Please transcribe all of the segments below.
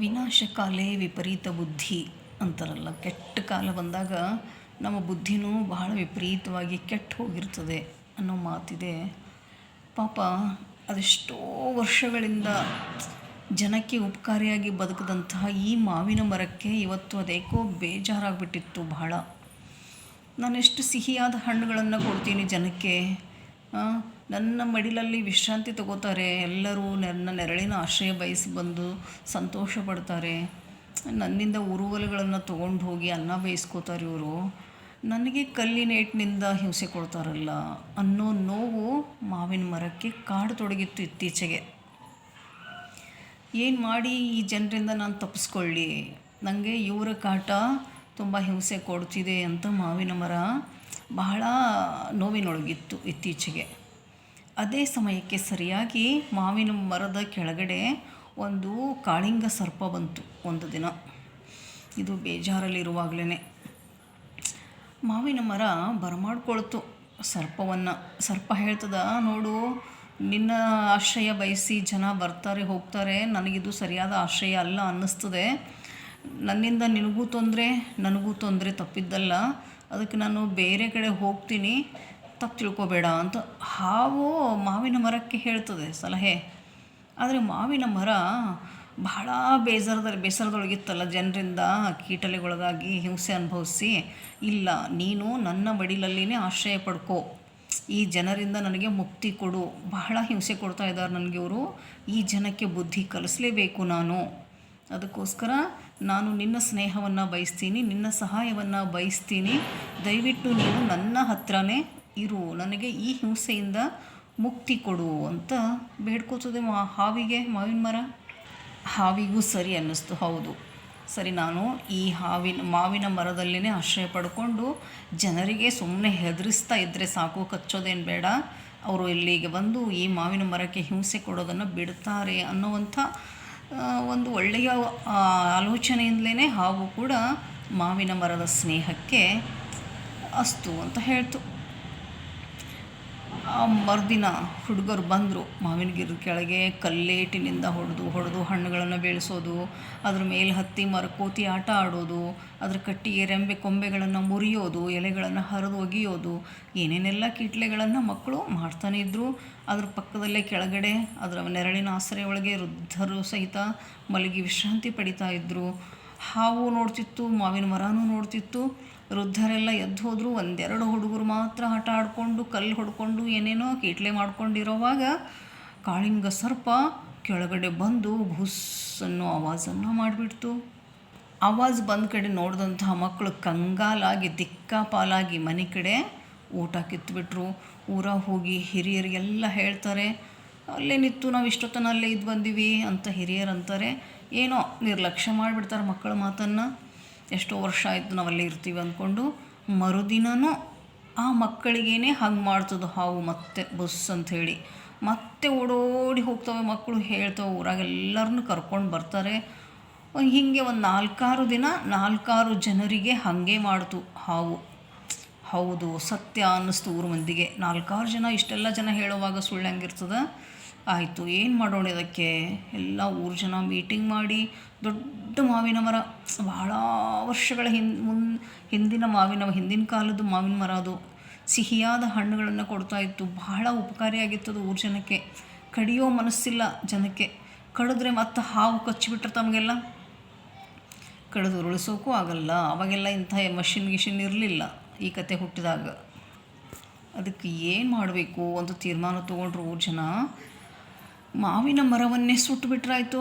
ವಿನಾಶಕಾಲೇ ವಿಪರೀತ ಬುದ್ಧಿ ಅಂತಾರಲ್ಲ. ಕೆಟ್ಟ ಕಾಲ ಬಂದಾಗ ನಮ್ಮ ಬುದ್ಧಿನೂ ಬಹಳ ವಿಪರೀತವಾಗಿ ಕೆಟ್ಟು ಹೋಗಿರ್ತದೆ ಅನ್ನೋ ಮಾತಿದೆ. ಪಾಪ ಅದೆಷ್ಟೋ ವರ್ಷಗಳಿಂದ ಜನಕ್ಕೆ ಉಪಕಾರಿಯಾಗಿ ಬದುಕದಂತಹ ಈ ಮಾವಿನ ಮರಕ್ಕೆ ಇವತ್ತು ಅದೇಕೋ ಬೇಜಾರಾಗ್ಬಿಟ್ಟಿತ್ತು ಬಹಳ. ನಾನೆಷ್ಟು ಸಿಹಿಯಾದ ಹಣ್ಣುಗಳನ್ನು ಕೊಡ್ತೀನಿ ಜನಕ್ಕೆ ನನ್ನ ಮಡಿಲಲ್ಲಿ ವಿಶ್ರಾಂತಿ ತಗೋತಾರೆ. ಎಲ್ಲರೂ ನನ್ನ ನೆರಳಿನ ಆಶ್ರಯ ಬಯಸಿ ಬಂದು ಸಂತೋಷ ಪಡ್ತಾರೆ. ನನ್ನಿಂದ ಉರುವಲುಗಳನ್ನು ತೊಗೊಂಡು ಹೋಗಿ ಅನ್ನ ಬೇಯಿಸ್ಕೋತಾರೆ ಇವರು. ನನಗೆ ಕಲ್ಲಿನ ಏಟ್ನಿಂದ ಹಿಂಸೆ ಕೊಡ್ತಾರಲ್ಲ, ಅನ್ನೋ ನೋವು ಮಾವಿನ ಮರಕ್ಕೆ ಕಾಡತೊಡಗಿತ್ತು ಇತ್ತೀಚೆಗೆ. ಏನು ಮಾಡಿ ಈ ಜನರಿಂದ ನಾನು ತಪ್ಪಿಸ್ಕೊಳ್ಳಿ ನನಗೆ ಇವರ ಕಾಟ ತುಂಬ ಹಿಂಸೆ ಕೊಡ್ತಿದೆ ಅಂತ ಮಾವಿನ ಮರ ಬಹಳ ನೋವಿನೊಳಗಿತ್ತು ಇತ್ತೀಚೆಗೆ. ಅದೇ ಸಮಯಕ್ಕೆ ಸರಿಯಾಗಿ ಮಾವಿನ ಮರದ ಕೆಳಗಡೆ ಒಂದು ಕಾಳಿಂಗ ಸರ್ಪ ಬಂತು ಒಂದು ದಿನ. ಇದು ಬೇಜಾರಲ್ಲಿರುವಾಗಲೇ ಮಾವಿನ ಮರ ಬರಮಾಡ್ಕೊಳ್ತು ಸರ್ಪವನ್ನು. ಸರ್ಪ ಹೇಳ್ತದ, ನೋಡು, ನಿನ್ನ ಆಶ್ರಯ ಬಯಸಿ ಜನ ಬರ್ತಾರೆ, ಹೋಗ್ತಾರೆ, ನನಗಿದು ಸರಿಯಾದ ಆಶ್ರಯ ಅಲ್ಲ ಅನ್ನಿಸ್ತದೆ. ನನ್ನಿಂದ ನಿನಗೂ ತೊಂದರೆ, ನನಗೂ ತೊಂದರೆ ತಪ್ಪಿದ್ದಲ್ಲ. ಅದಕ್ಕೆ ನಾನು ಬೇರೆ ಕಡೆ ಹೋಗ್ತೀನಿ. ತಪ್ಪು ತಿಳ್ಕೊಬೇಡ ಅಂತ ಹಾವು ಮಾವಿನ ಮರಕ್ಕೆ ಹೇಳ್ತದೆ ಸಲಹೆ. ಆದರೆ ಮಾವಿನ ಮರ ಬಹಳ ಬೇಸರದಲ್ಲಿ ಬೇಸರದೊಳಗಿತ್ತಲ್ಲ ಜನರಿಂದ ಕೀಟಲೆಗೊಳಗಾಗಿ ಹಿಂಸೆ ಅನುಭವಿಸಿ. ಇಲ್ಲ, ನೀನು ನನ್ನ ಬಡಿಲಲ್ಲಿನೇ ಆಶ್ರಯ ಪಡ್ಕೋ. ಈ ಜನರಿಂದ ನನಗೆ ಮುಕ್ತಿ ಕೊಡು. ಬಹಳ ಹಿಂಸೆ ಕೊಡ್ತಾ ಇದ್ದಾರೆ ನನಗೆ ಇವರು. ಈ ಜನಕ್ಕೆ ಬುದ್ಧಿ ಕಲಿಸಲೇಬೇಕು ನಾನು. ಅದಕ್ಕೋಸ್ಕರ ನಾನು ನಿನ್ನ ಸ್ನೇಹವನ್ನು ಬಯಸ್ತೀನಿ, ನಿನ್ನ ಸಹಾಯವನ್ನು ಬಯಸ್ತೀನಿ. ದಯವಿಟ್ಟು ನೀನು ನನ್ನ ಹತ್ರನೇ ಇರು, ನನಗೆ ಈ ಹಿಂಸೆಯಿಂದ ಮುಕ್ತಿ ಕೊಡು ಅಂತ ಬೇಡ್ಕೋತದೆ ಮಾ, ಹಾವಿಗೆ, ಮಾವಿನ ಮರ? ಹಾವಿಗೂ ಸರಿ ಅನ್ನಿಸ್ತು, ಹೌದು. ಸರಿ, ನಾನು ಈ ಹಾವಿನ, ಮಾವಿನ ಮರದಲ್ಲಿನೇ ಆಶ್ರಯ ಪಡ್ಕೊಂಡು ಜನರಿಗೆ ಸುಮ್ಮನೆ ಹೆದರಿಸ್ತಾ ಇದ್ದರೆ ಸಾಕು, ಕಚ್ಚೋದೇನು ಬೇಡ. ಅವರು ಇಲ್ಲಿಗೆ ಬಂದು ಈ ಮಾವಿನ ಮರಕ್ಕೆ ಹಿಂಸೆ ಕೊಡೋದನ್ನು ಬಿಡ್ತಾರೆ ಅನ್ನುವಂಥ ಒಂದು ಒಳ್ಳೆಯ ಆಲೋಚನೆಯಿಂದಲೇ ಹಾವು ಕೂಡ ಮಾವಿನ ಮರದ ಸ್ನೇಹಕ್ಕೆ ಅಸ್ತು ಅಂತ ಹೇಳ್ತು. ಮರುದಿನ ಹುಡುಗರು ಬಂದರು. ಮಾವಿನ ಗಿಡದ ಕೆಳಗೆ ಕಲ್ಲೇಟಿನಿಂದ ಹೊಡೆದು ಹೊಡೆದು ಹಣ್ಣುಗಳನ್ನು ಬೆಳೆಸೋದು, ಅದ್ರ ಮೇಲೆ ಹತ್ತಿ ಮರಕೋತಿ ಆಟ ಆಡೋದು, ಅದ್ರ ಕಟ್ಟಿಗೆ ರೆಂಬೆ ಕೊಂಬೆಗಳನ್ನು ಮುರಿಯೋದು, ಎಲೆಗಳನ್ನು ಹರಿದು ಒಗೆಯೋದು, ಏನೇನೆಲ್ಲ ಕೀಟ್ಲೆಗಳನ್ನು ಮಕ್ಕಳು ಮಾಡ್ತಾನೆ ಇದ್ದರು ಅದ್ರ ಪಕ್ಕದಲ್ಲೇ ಕೆಳಗಡೆ ಅದರ ನೆರಳಿನ ಆಶ್ರಯ ಒಳಗೆ ವೃದ್ಧರು ಸಹಿತ ಮಲಗಿ ವಿಶ್ರಾಂತಿ ಪಡಿತಾ ಇದ್ದರು ಹಾವು ನೋಡ್ತಿತ್ತು, ಮಾವಿನ ಮರನೂ ನೋಡ್ತಿತ್ತು. ವೃದ್ಧರೆಲ್ಲ ಎದ್ದು ಹೋದರೂ, ಒಂದೆರಡು ಹುಡುಗರು ಮಾತ್ರ ಹಠ ಆಡಿಕೊಂಡು, ಕಲ್ಲು ಹೊಡ್ಕೊಂಡು, ಏನೇನೋ ಕೀಟ್ಲೆ ಮಾಡ್ಕೊಂಡಿರೋವಾಗ ಕಾಳಿಂಗ ಸರ್ಪ ಕೆಳಗಡೆ ಬಂದು ಭುಸ್ ಅನ್ನೋ ಆವಾಜನ್ನು ಮಾಡಿಬಿಡ್ತು. ಆವಾಜ್ ಬಂದ ಕಡೆ ನೋಡಿದಂತಹ ಮಕ್ಕಳು ಕಂಗಾಲಾಗಿ, ದಿಕ್ಕಾಪಾಲಾಗಿ ಮನೆ ಕಡೆ ಊಟ ಕಿತ್ಬಿಟ್ರು. ಊರ ಹೋಗಿ ಹಿರಿಯರಿಗೆಲ್ಲ ಹೇಳ್ತಾರೆ ಅಲ್ಲೇ ನಿತ್ತು ನಾವು ಇಷ್ಟೊತ್ತನ ಅಲ್ಲೇ ಇದು ಬಂದೀವಿ ಅಂತ ಹಿರಿಯರು ಅಂತಾರೆ ಏನೋ ನಿರ್ಲಕ್ಷ್ಯ ಮಾಡಿಬಿಡ್ತಾರೆ ಮಕ್ಕಳ ಮಾತನ್ನು. ಎಷ್ಟೋ ವರ್ಷ ಆಯಿತು ನಾವಲ್ಲೇ ಇರ್ತೀವಿ ಅಂದ್ಕೊಂಡು ಮರುದಿನವೂ ಆ ಮಕ್ಕಳಿಗೇನೆ ಹಂಗೆ ಮಾಡ್ತದೆ ಹಾವು ಮತ್ತೆ ಬಸ್ ಅಂತ ಹೇಳಿ ಮತ್ತೆ ಓಡೋಡಿ ಹೋಗ್ತವೆ ಮಕ್ಕಳು ಹೇಳ್ತವೆ ಊರಾಗೆಲ್ಲರನ್ನೂ ಕರ್ಕೊಂಡು ಬರ್ತಾರೆ. ಹೀಗೆ ಒಂದು ನಾಲ್ಕಾರು ದಿನ ನಾಲ್ಕಾರು ಜನರಿಗೆ ಹಾಗೆ ಮಾಡ್ತು ಹಾವು. ಹೌದು ಸತ್ಯ ಅನ್ನಿಸ್ತು ಊರು ಮಂದಿಗೆ. ನಾಲ್ಕಾರು ಜನ ಇಷ್ಟೆಲ್ಲ ಜನ ಹೇಳುವಾಗ ಸುಳ್ಳು ಹೆಂಗಿರ್ತದ? ಆಯಿತು, ಏನು ಮಾಡೋಣ ಇದಕ್ಕೆ? ಎಲ್ಲ ಊರು ಜನ ಮೀಟಿಂಗ್ ಮಾಡಿ ದೊಡ್ಡ ಮಾವಿನ ಮರ. ಭಾಳ ವರ್ಷಗಳ ಹಿಂದೆ ಮುನ್, ಹಿಂದಿನ ಮಾವಿನ, ಹಿಂದಿನ ಕಾಲದ್ದು ಮಾವಿನ ಮರ ಅದು. ಸಿಹಿಯಾದ ಹಣ್ಣುಗಳನ್ನು ಕೊಡ್ತಾ ಇತ್ತು. ಬಹಳ ಉಪಕಾರಿಯಾಗಿತ್ತು ಅದು ಊರು ಜನಕ್ಕೆ. ಕಡಿಯೋ ಮನಸ್ಸಿಲ್ಲ ಜನಕ್ಕೆ. ಕಡಿದ್ರೆ ಮತ್ತೆ ಹಾವು ಕಚ್ಚಿಬಿಟ್ರೆ ತಮಗೆಲ್ಲ? ಕಡಿದು ಉರುಳಿಸೋಕ್ಕೂ ಆಗಲ್ಲ. ಅವಾಗೆಲ್ಲ ಇಂಥ ಮಷಿನ್ ಗಿಷಿನ್ ಇರಲಿಲ್ಲ ಈ ಕತೆ ಹುಟ್ಟಿದಾಗ. ಅದಕ್ಕೆ ಏನು ಮಾಡಬೇಕು? ಒಂದು ತೀರ್ಮಾನ ತೊಗೊಂಡ್ರು ಊರು ಜನ. ಮಾವಿನ ಮರವನ್ನೇ ಸುಟ್ಟು ಬಿಟ್ರಾಯ್ತು.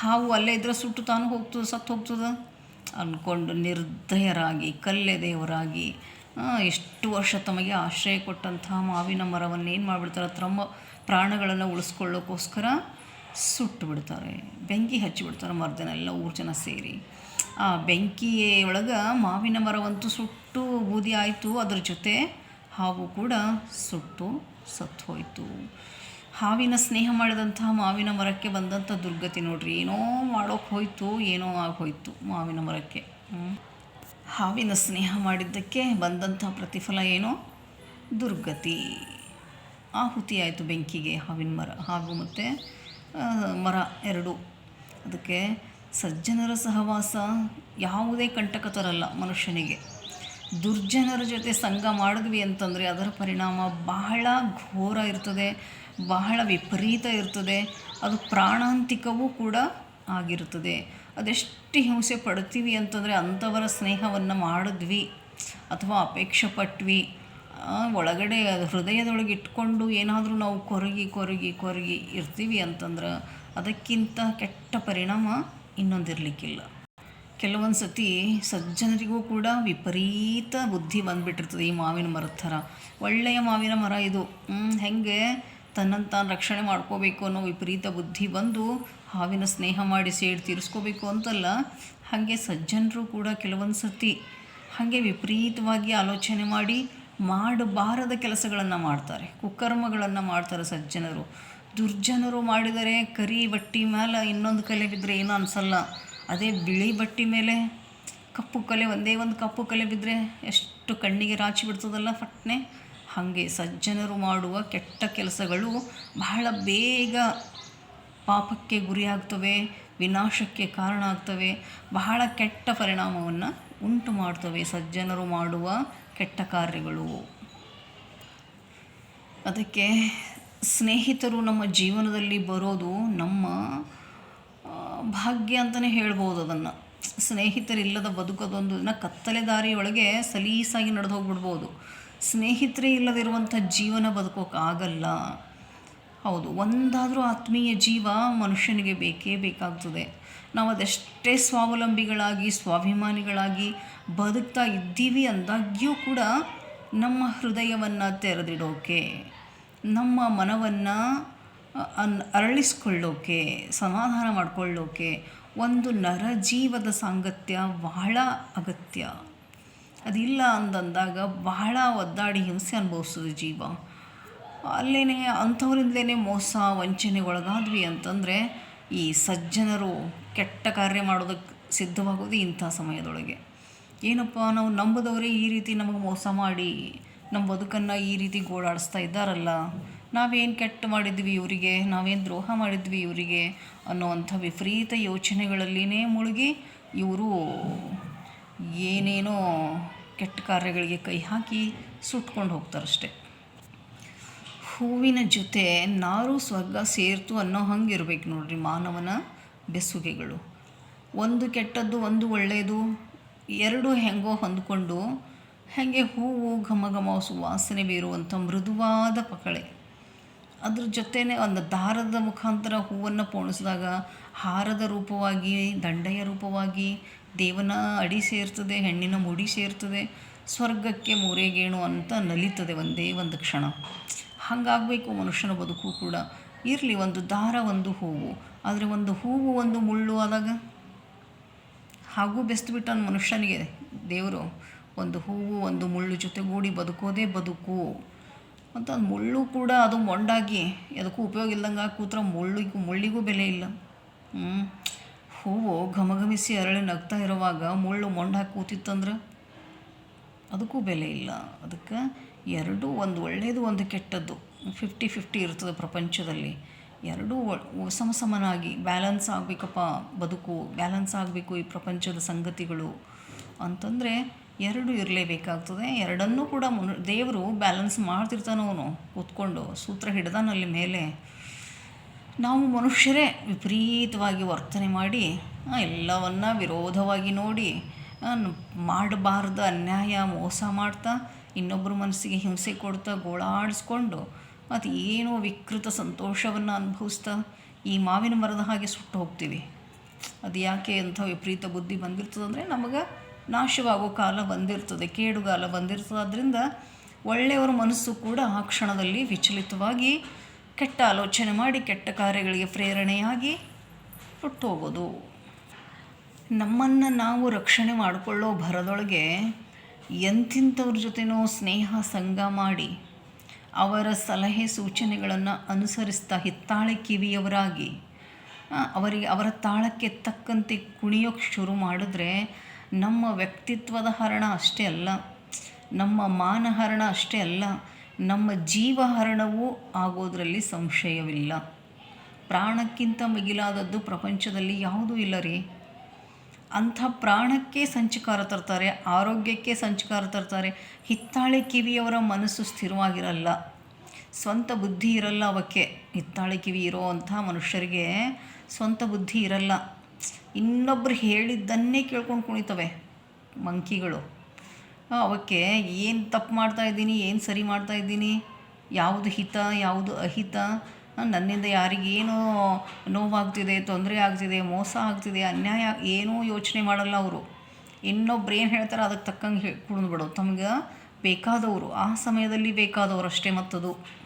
ಹಾವು ಅಲ್ಲೇ ಇದ್ರೆ ಸುಟ್ಟು ತಾನು ಹೋಗ್ತದೆ, ಸತ್ತು ಹೋಗ್ತದೆ? ಅಂದ್ಕೊಂಡು ನಿರ್ದಯರಾಗಿ ಕಲ್ಲೆದೆಯವರಾಗಿ ಎಷ್ಟು ವರ್ಷ ತಮಗೆ ಆಶ್ರಯ ಕೊಟ್ಟಂತಹ ಮಾವಿನ ಮರವನ್ನು ಏನು ಮಾಡಿಬಿಡ್ತಾರೆ? ತಮ್ಮ ಪ್ರಾಣಗಳನ್ನು ಉಳಿಸ್ಕೊಳ್ಳೋಕ್ಕೋಸ್ಕರ ಸುಟ್ಟು ಬಿಡ್ತಾರೆ, ಬೆಂಕಿ ಹಚ್ಚಿಬಿಡ್ತಾರೆ ಮರದನೆಲ್ಲ ಎಲ್ಲ ಊರು ಜನ ಸೇರಿ. ಆ ಬೆಂಕಿ ಒಳಗೆ ಮಾವಿನ ಮರವಂತೂ ಸುಟ್ಟು ಬೂದಿ ಆಯಿತು, ಅದರ ಜೊತೆ ಹಾವು ಕೂಡ ಸುಟ್ಟು ಸತ್ತು ಹೋಯಿತು. ಹಾವಿನ ಸ್ನೇಹ ಮಾಡಿದಂತಹ ಮಾವಿನ ಮರಕ್ಕೆ ಬಂದಂಥ ದುರ್ಗತಿ ನೋಡ್ರಿ. ಏನೋ ಮಾಡೋಕೆ ಹೋಯ್ತು, ಏನೋ ಆಗೋಯ್ತು ಮಾವಿನ ಮರಕ್ಕೆ. ಹಾವಿನ ಸ್ನೇಹ ಮಾಡಿದ್ದಕ್ಕೆ ಬಂದಂಥ ಪ್ರತಿಫಲ ಏನೋ? ದುರ್ಗತಿ. ಆಹುತಿ ಆಯಿತು ಬೆಂಕಿಗೆ, ಹಾವಿನ ಮರ. ಹಾಗೂ ಮತ್ತು ಮರ ಎರಡು. ಅದಕ್ಕೆ ಸಜ್ಜನರ ಸಹವಾಸ ಯಾವುದೇ ಕಂಟಕ ತರಲ್ಲ ಮನುಷ್ಯನಿಗೆ. ದುರ್ಜನರ ಜೊತೆ ಸಂಘ ಮಾಡಿದ್ವಿ ಅಂತಂದರೆ ಅದರ ಪರಿಣಾಮ ಬಹಳ ಘೋರ ಇರ್ತದೆ. ಬಹಳ ವಿಪರೀತ ಇರ್ತದೆ. ಅದು ಪ್ರಾಣಾಂತಿಕವೂ ಕೂಡ ಆಗಿರುತ್ತದೆ. ಅದೆಷ್ಟು ಹಿಂಸೆ ಪಡ್ತೀವಿ ಅಂತಂದರೆ ಅಂಥವರ ಸ್ನೇಹವನ್ನು ಮಾಡಿದ್ವಿ ಅಥವಾ ಅಪೇಕ್ಷೆ ಪಟ್ವಿ. ಒಳಗಡೆ ಹೃದಯದೊಳಗೆ ಇಟ್ಕೊಂಡು ಏನಾದರೂ ನಾವು ಕೊರಗಿ ಕೊರಗಿ ಕೊರಗಿ ಇರ್ತೀವಿ ಅಂತಂದ್ರೆ ಅದಕ್ಕಿಂತ ಕೆಟ್ಟ ಪರಿಣಾಮ ಇನ್ನೊಂದಿರಲಿಕ್ಕಿಲ್ಲ. ಕೆಲವೊಂದು ಸತಿ ಸಜ್ಜನರಿಗೂ ಕೂಡ ವಿಪರೀತ ಬುದ್ಧಿ ಬಂದುಬಿಟ್ಟಿರ್ತದೆ ಈ ಮಾವಿನ ಮರದ ಥರ. ಒಳ್ಳೆಯ ಮಾವಿನ ಮರ ಇದು. ಹೆಂಗೆ? ತನ್ನನ್ನು ತಾನು ರಕ್ಷಣೆ ಮಾಡ್ಕೋಬೇಕು ಅನ್ನೋ ವಿಪರೀತ ಬುದ್ಧಿ ಬಂದು ಹಾವಿನ ಸ್ನೇಹ ಮಾಡಿ ಸೇಡ್ ತೀರಿಸ್ಕೋಬೇಕು ಅಂತಲ್ಲ, ಹಾಗೆ ಸಜ್ಜನರು ಕೂಡ ಕೆಲವೊಂದು ಸರ್ತಿ ಹಾಗೆ ವಿಪರೀತವಾಗಿ ಆಲೋಚನೆ ಮಾಡಿ ಮಾಡಬಾರದ ಕೆಲಸಗಳನ್ನು ಮಾಡ್ತಾರೆ, ಕುಕರ್ಮಗಳನ್ನು ಮಾಡ್ತಾರೆ ಸಜ್ಜನರು. ದುರ್ಜನರು ಮಾಡಿದರೆ ಕರಿ ಬಟ್ಟಿ ಮೇಲೆ ಇನ್ನೊಂದು ಕಲೆ ಬಿದ್ದರೆ ಏನೂ ಅನಿಸಲ್ಲ. ಅದೇ ಬಿಳಿ ಬಟ್ಟಿ ಮೇಲೆ ಕಪ್ಪು ಕಲೆ, ಒಂದೇ ಒಂದು ಕಪ್ಪು ಕಲೆ ಬಿದ್ದರೆ ಎಷ್ಟು ಕಣ್ಣಿಗೆ ರಾಚಿ ಬಿಡ್ತದಲ್ಲ ಫಟ್ನೆ. ಹಾಗೆ ಸಜ್ಜನರು ಮಾಡುವ ಕೆಟ್ಟ ಕೆಲಸಗಳು ಬಹಳ ಬೇಗ ಪಾಪಕ್ಕೆ ಗುರಿಯಾಗ್ತವೆ, ವಿನಾಶಕ್ಕೆ ಕಾರಣ ಆಗ್ತವೆ ಬಹಳ ಕೆಟ್ಟ ಪರಿಣಾಮವನ್ನು ಉಂಟು ಮಾಡ್ತವೆ ಸಜ್ಜನರು ಮಾಡುವ ಕೆಟ್ಟ ಕಾರ್ಯಗಳು. ಅದಕ್ಕೆ ಸ್ನೇಹಿತರು ನಮ್ಮ ಜೀವನದಲ್ಲಿ ಬರೋದು ನಮ್ಮ ಭಾಗ್ಯ ಅಂತಲೇ ಹೇಳ್ಬೋದು ಅದನ್ನು. ಸ್ನೇಹಿತರಿಲ್ಲದ ಬದುಕೋದೊಂದು ಕತ್ತಲೆ ದಾರಿಯೊಳಗೆ ಸಲೀಸಾಗಿ ನಡೆದು ಹೋಗ್ಬಿಡ್ಬೋದು. ಸ್ನೇಹಿತರೇ ಇಲ್ಲದಿರುವಂಥ ಜೀವನ ಬದುಕೋಕ್ಕಾಗಲ್ಲ ಹೌದು, ಒಂದಾದರೂ ಆತ್ಮೀಯ ಜೀವ ಮನುಷ್ಯನಿಗೆ ಬೇಕೇ ಬೇಕಾಗ್ತದೆ. ನಾವು ಅದೆಷ್ಟೇ ಸ್ವಾವಲಂಬಿಗಳಾಗಿ, ಸ್ವಾಭಿಮಾನಿಗಳಾಗಿ ಬದುಕ್ತಾ ಇದ್ದೀವಿ ಅಂದಾಗ್ಯೂ ಕೂಡ ನಮ್ಮ ಹೃದಯವನ್ನು ತೆರೆದಿಡೋಕೆ, ನಮ್ಮ ಮನವನ್ನು ಅನ್ ಅರಳಿಸ್ಕೊಳ್ಳೋಕೆ, ಸಮಾಧಾನ ಮಾಡಿಕೊಳ್ಳೋಕೆ ಒಂದು ನರಜೀವದ ಸಾಂಗತ್ಯ ಬಹಳ ಅಗತ್ಯ. ಅದಿಲ್ಲ ಅಂತಂದಾಗ ಬಹಳ ಒದ್ದಾಡಿ ಹಿಂಸೆ ಅನುಭವಿಸೋದು ಜೀವ. ಅಲ್ಲೇ ಅಂಥವರಿಂದಲೇ ಮೋಸ, ವಂಚನೆಗೊಳಗಾದ್ವಿ ಅಂತಂದರೆ ಈ ಸಜ್ಜನರು ಕೆಟ್ಟ ಕಾರ್ಯ ಮಾಡೋದಕ್ಕೆ ಸಿದ್ಧವಾಗೋದು ಇಂಥ ಸಮಯದೊಳಗೆ. ಏನಪ್ಪ, ನಾವು ನಂಬದವರೇ ಈ ರೀತಿ ನಮಗೆ ಮೋಸ ಮಾಡಿ, ನಮ್ಮ ಬದುಕನ್ನು ಈ ರೀತಿ ಗೋಳಾಡಿಸ್ತಾ ಇದ್ದಾರಲ್ಲ? ನಾವೇನು ಕೆಟ್ಟ ಮಾಡಿದ್ವಿ ಇವರಿಗೆ? ನಾವೇನು ದ್ರೋಹ ಮಾಡಿದ್ವಿ ಇವರಿಗೆ? ಅನ್ನೋವಂಥ ವಿಪರೀತ ಯೋಚನೆಗಳಲ್ಲಿನೇ ಮುಳುಗಿ ಇವರು ಏನೇನೋ ಕೆಟ್ಟ ಕಾರ್ಯಗಳಿಗೆ ಕೈ ಹಾಕಿ ಸುಟ್ಕೊಂಡು ಹೋಗ್ತಾರಷ್ಟೆ. ಹೂವಿನ ಜೊತೆ ನಾರು, ಸ್ವರ್ಗ ಸೇರ್ತು ಅನ್ನೋ ಹಂಗೆ ಇರಬೇಕು ನೋಡ್ರಿ ಮಾನವನ ಬೆಸುಗೆಗಳು. ಒಂದು ಕೆಟ್ಟದ್ದು, ಒಂದು ಒಳ್ಳೆಯದು, ಎರಡು ಹೆಂಗೋ ಹೊಂದ್ಕೊಂಡು ಹಾಗೆ ಹೂವು ಘಮ ಘಮ ಸುವಾಸನೆ ಬೀರುವಂಥ ಮೃದುವಾದ ಪಕಳೆ. ಅದ್ರ ಜೊತೆನೇ ಒಂದು ದಾರದ ಮುಖಾಂತರ ಹೂವನ್ನು ಪೋಣಿಸಿದಾಗ ಹಾರದ ರೂಪವಾಗಿ, ದಂಡೆಯ ರೂಪವಾಗಿ ದೇವನ ಅಡಿ ಸೇರ್ತದೆ, ಹೆಣ್ಣಿನ ಮುಡಿ ಸೇರ್ತದೆ, ಸ್ವರ್ಗಕ್ಕೆ ಮೂರೆಗೇಣು ಅಂತ ನಲಿತದೆ ಒಂದೇ ಒಂದು ಕ್ಷಣ. ಹಾಗಾಗಬೇಕು ಮನುಷ್ಯನ ಬದುಕು ಕೂಡ. ಇರಲಿ ಒಂದು ದಾರ, ಒಂದು ಹೂವು. ಆದರೆ ಒಂದು ಹೂವು ಒಂದು ಮುಳ್ಳು ಆದಾಗ? ಹಾಗೂ ಬೆಸ್ತು ಮನುಷ್ಯನಿಗೆ. ದೇವರು, ಒಂದು ಹೂವು, ಒಂದು ಮುಳ್ಳು ಜೊತೆಗೂಡಿ ಬದುಕೋದೇ ಬದುಕು. ಮತ್ತು ಮುಳ್ಳು ಕೂಡ ಅದು ಮೊಂಡಾಗಿ ಅದಕ್ಕೂ ಉಪಯೋಗ ಇಲ್ಲದಂಗೆ ಕೂತ್ರ ಮುಳ್ಳಿಗೂ ಮುಳ್ಳಿಗೂ ಬೆಲೆ ಇಲ್ಲ. ಹ್ಞೂ ಹೂವು ಘಮಘಮಿಸಿ ಅರಳಿ ನಗ್ತಾ ಇರುವಾಗ ಮುಳ್ಳು ಮೊಂಡಾಗಿ ಕೂತಿತ್ತಂದ್ರೆ? ಅದಕ್ಕೂ ಬೆಲೆ ಇಲ್ಲ. ಅದಕ್ಕೆ ಎರಡೂ ಒಂದು ಒಳ್ಳೆಯದು ಒಂದು ಕೆಟ್ಟದ್ದು. ಫಿಫ್ಟಿ ಫಿಫ್ಟಿ ಇರ್ತದೆ ಪ್ರಪಂಚದಲ್ಲಿ. ಎರಡೂ ಸಮ ಸಮನಾಗಿ ಬ್ಯಾಲೆನ್ಸ್ ಆಗಬೇಕಪ್ಪ ಬದುಕು, ಬ್ಯಾಲೆನ್ಸ್ ಆಗಬೇಕು ಈ ಪ್ರಪಂಚದ ಸಂಗತಿಗಳು ಅಂತಂದರೆ ಎರಡು ಇರಲೇಬೇಕಾಗ್ತದೆ. ಎರಡನ್ನೂ ಕೂಡ ದೇವರು ಬ್ಯಾಲೆನ್ಸ್ ಮಾಡ್ತಿರ್ತಾನೆ ಅವನು ಕೂತ್ಕೊಂಡು. ಸೂತ್ರ ಹಿಡ್ದಾನಲ್ಲಿ ಮೇಲೆ ನಾವು ಮನುಷ್ಯರೇ ವಿಪರೀತವಾಗಿ ವರ್ತನೆ ಮಾಡಿ ಎಲ್ಲವನ್ನ ವಿರೋಧವಾಗಿ ನೋಡಿ ಮಾಡಬಾರ್ದು, ಅನ್ಯಾಯ, ಮೋಸ ಮಾಡ್ತಾ ಇನ್ನೊಬ್ಬರ ಮನಸ್ಸಿಗೆ ಹಿಂಸೆ ಕೊಡ್ತಾ, ಗೋಳಾಡಿಸ್ಕೊಂಡು ಮತ್ತು ಏನೋ ವಿಕೃತ ಸಂತೋಷವನ್ನು ಅನುಭವಿಸ್ತಾ, ಈ ಮಾವಿನ ಮರದ ಹಾಗೆ ಸುಟ್ಟು ಹೋಗ್ತೀವಿ. ಅದು ಯಾಕೆ ಅಂಥ ವಿಪರೀತ ಬುದ್ಧಿ ಬಂದಿರ್ತದೆ ಅಂದರೆ, ನಮಗೆ ನಾಶವಾಗೋ ಕಾಲ ಬಂದಿರ್ತದೆ, ಕೇಡುಗಾಲ ಬಂದಿರ್ತದೆ. ಅದರಿಂದ ಒಳ್ಳೆಯವರ ಮನಸ್ಸು ಕೂಡ ಆ ಕ್ಷಣದಲ್ಲಿ ವಿಚಲಿತವಾಗಿ ಕೆಟ್ಟ ಆಲೋಚನೆ ಮಾಡಿ ಕೆಟ್ಟ ಕಾರ್ಯಗಳಿಗೆ ಪ್ರೇರಣೆಯಾಗಿ ಹುಟ್ಟು ಹೋಗೋದು ನಮ್ಮನ್ನು ನಾವು ರಕ್ಷಣೆ ಮಾಡಿಕೊಳ್ಳೋ ಭರದೊಳಗೆ ಎಂತಿಂಥವ್ರ ಜೊತೆನೋ ಸ್ನೇಹ ಸಂಘ ಮಾಡಿ ಅವರ ಸಲಹೆ ಸೂಚನೆಗಳನ್ನು ಅನುಸರಿಸ್ತಾ ಹಿತ್ತಾಳೆ ಕಿವಿಯವರಾಗಿ ಅವರಿಗೆ ಅವರ ತಾಳಕ್ಕೆ ತಕ್ಕಂತೆ ಕುಣಿಯೋಕ್ಕೆ ಶುರು ಮಾಡಿದ್ರೆ ನಮ್ಮ ವ್ಯಕ್ತಿತ್ವದ ಹರಣ ಅಷ್ಟೇ ಅಲ್ಲ, ನಮ್ಮ ಮಾನಹರಣ ಅಷ್ಟೇ ಅಲ್ಲ ನಮ್ಮ ಜೀವಹರಣವೂ ಆಗೋದರಲ್ಲಿ ಸಂಶಯವಿಲ್ಲ. ಪ್ರಾಣಕ್ಕಿಂತ ಮಿಗಿಲಾದದ್ದು ಪ್ರಪಂಚದಲ್ಲಿ ಯಾವುದೂ ಇಲ್ಲ ರೀ. ಅಂಥ ಪ್ರಾಣಕ್ಕೆ ಸಂಚಕಾರ ತರ್ತಾರೆ, ಆರೋಗ್ಯಕ್ಕೆ ಸಂಚಕಾರ ತರ್ತಾರೆ. ಹಿತ್ತಾಳೆ ಕಿವಿಯವರ ಮನಸ್ಸು ಸ್ಥಿರವಾಗಿರಲ್ಲ. ಸ್ವಂತ ಬುದ್ಧಿ ಇರಲ್ಲ ಅವಕ್ಕೆ. ಹಿತ್ತಾಳೆ ಕಿವಿ ಇರೋ ಅಂಥ ಮನುಷ್ಯರಿಗೆ ಸ್ವಂತ ಬುದ್ಧಿ ಇರಲ್ಲ. ಇನ್ನೊಬ್ಬರು ಹೇಳಿದ್ದನ್ನೇ ಕೇಳ್ಕೊಂಡು ಕುಣಿತವೆ, ಮಂಕಿಗಳು. ಅವಕ್ಕೆ ಏನು ತಪ್ಪು ಮಾಡ್ತಾ ಇದ್ದೀನಿ? ಏನು ಸರಿ ಮಾಡ್ತಾ ಇದ್ದೀನಿ? ಯಾವುದು ಹಿತ, ಯಾವುದು ಅಹಿತ? ನನ್ನಿಂದ ಯಾರಿಗೇನು ನೋವಾಗ್ತಿದೆ, ತೊಂದರೆ ಆಗ್ತಿದೆ, ಮೋಸ ಆಗ್ತಿದೆ, ಅನ್ಯಾಯ, ಏನೂ ಯೋಚನೆ ಮಾಡಲ್ಲ ಅವರು. ಇನ್ನೊಬ್ರು ಏನು ಹೇಳ್ತಾರೆ ಅದಕ್ಕೆ ತಕ್ಕಂಗೆ ಕುಡಿದ್ಬಿಡೋದು ತಮ್ಗೆ ಬೇಕಾದವರು. ಆ ಸಮಯದಲ್ಲಿ ಬೇಕಾದವರು ಅಷ್ಟೇ ಮತ್ತದು.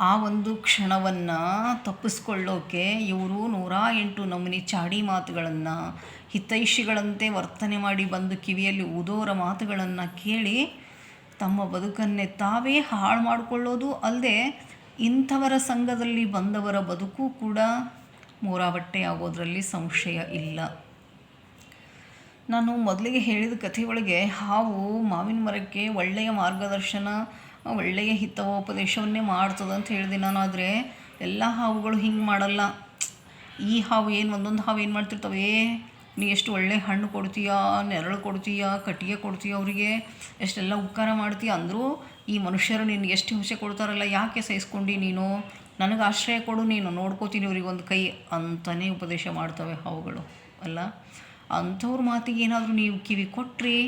ಆ ಒಂದು ಕ್ಷಣವನ್ನು ತಪ್ಪಿಸ್ಕೊಳ್ಳೋಕೆ ಇವರು ನೂರ ಎಂಟು ನಮೂನಿ ಚಾಡಿ ಮಾತುಗಳನ್ನು, ಹಿತೈಷಿಗಳಂತೆ ವರ್ತನೆ ಮಾಡಿ ಬಂದು ಕಿವಿಯಲ್ಲಿ ಊದೋರ ಮಾತುಗಳನ್ನು ಕೇಳಿ ತಮ್ಮ ಬದುಕನ್ನೇ ತಾವೇ ಹಾಳು ಮಾಡಿಕೊಳ್ಳೋದು ಅಲ್ಲದೆ ಇಂಥವರ ಸಂಘದಲ್ಲಿ ಬಂದವರ ಬದುಕು ಕೂಡ ಮೂರಾಬಟ್ಟೆ ಆಗೋದರಲ್ಲಿ ಸಂಶಯ ಇಲ್ಲ. ನಾನು ಮೊದಲಿಗೆ ಹೇಳಿದ ಕಥೆಯೊಳಗೆ ಹಾವು ಮಾವಿನ ಮರಕ್ಕೆ ಒಳ್ಳೆಯ ಮಾರ್ಗದರ್ಶನ ಒಳ್ಳೆಯ ಹಿತವೋಪದೇಶವನ್ನೇ ಮಾಡ್ತದೆ ಅಂತ ಹೇಳಿದೆ ನಾನು, ಆದರೆ ಎಲ್ಲ ಹಾವುಗಳು ಹಿಂಗೆ ಮಾಡಲ್ಲ. ಈ ಹಾವು ಏನು, ಒಂದೊಂದು ಹಾವು ಏನು ಮಾಡ್ತಿರ್ತವೆ? ನೀ ಎಷ್ಟು ಒಳ್ಳೆ ಹಣ್ಣು ಕೊಡ್ತೀಯ, ನೆರಳು ಕೊಡ್ತೀಯ, ಕಟ್ಟಿಗೆ ಕೊಡ್ತೀಯ ಅವರಿಗೆ? ಎಷ್ಟೆಲ್ಲ ಉಪಕಾರ ಮಾಡ್ತೀಯ? ಅಂದರೂ ಈ ಮನುಷ್ಯರು ನಿನಗೆ ಎಷ್ಟು ಹಿಂಸೆ ಕೊಡ್ತಾರಲ್ಲ, ಯಾಕೆ ಸಹಿಸ್ಕೊಂಡು ನೀನು? ನನಗೆ ಆಶ್ರಯ ಕೊಡು ನೀನು, ನೋಡ್ಕೋತೀನಿ ಒಂದು ಕೈ ಅಂತಲೇ ಉಪದೇಶ ಮಾಡ್ತವೆ ಹಾವುಗಳು, ಅಲ್ಲ? ಅಂಥವ್ರ ಮಾತಿಗೆ ಏನಾದರೂ ನೀವು ಕಿವಿ ಕೊಟ್ರಿ.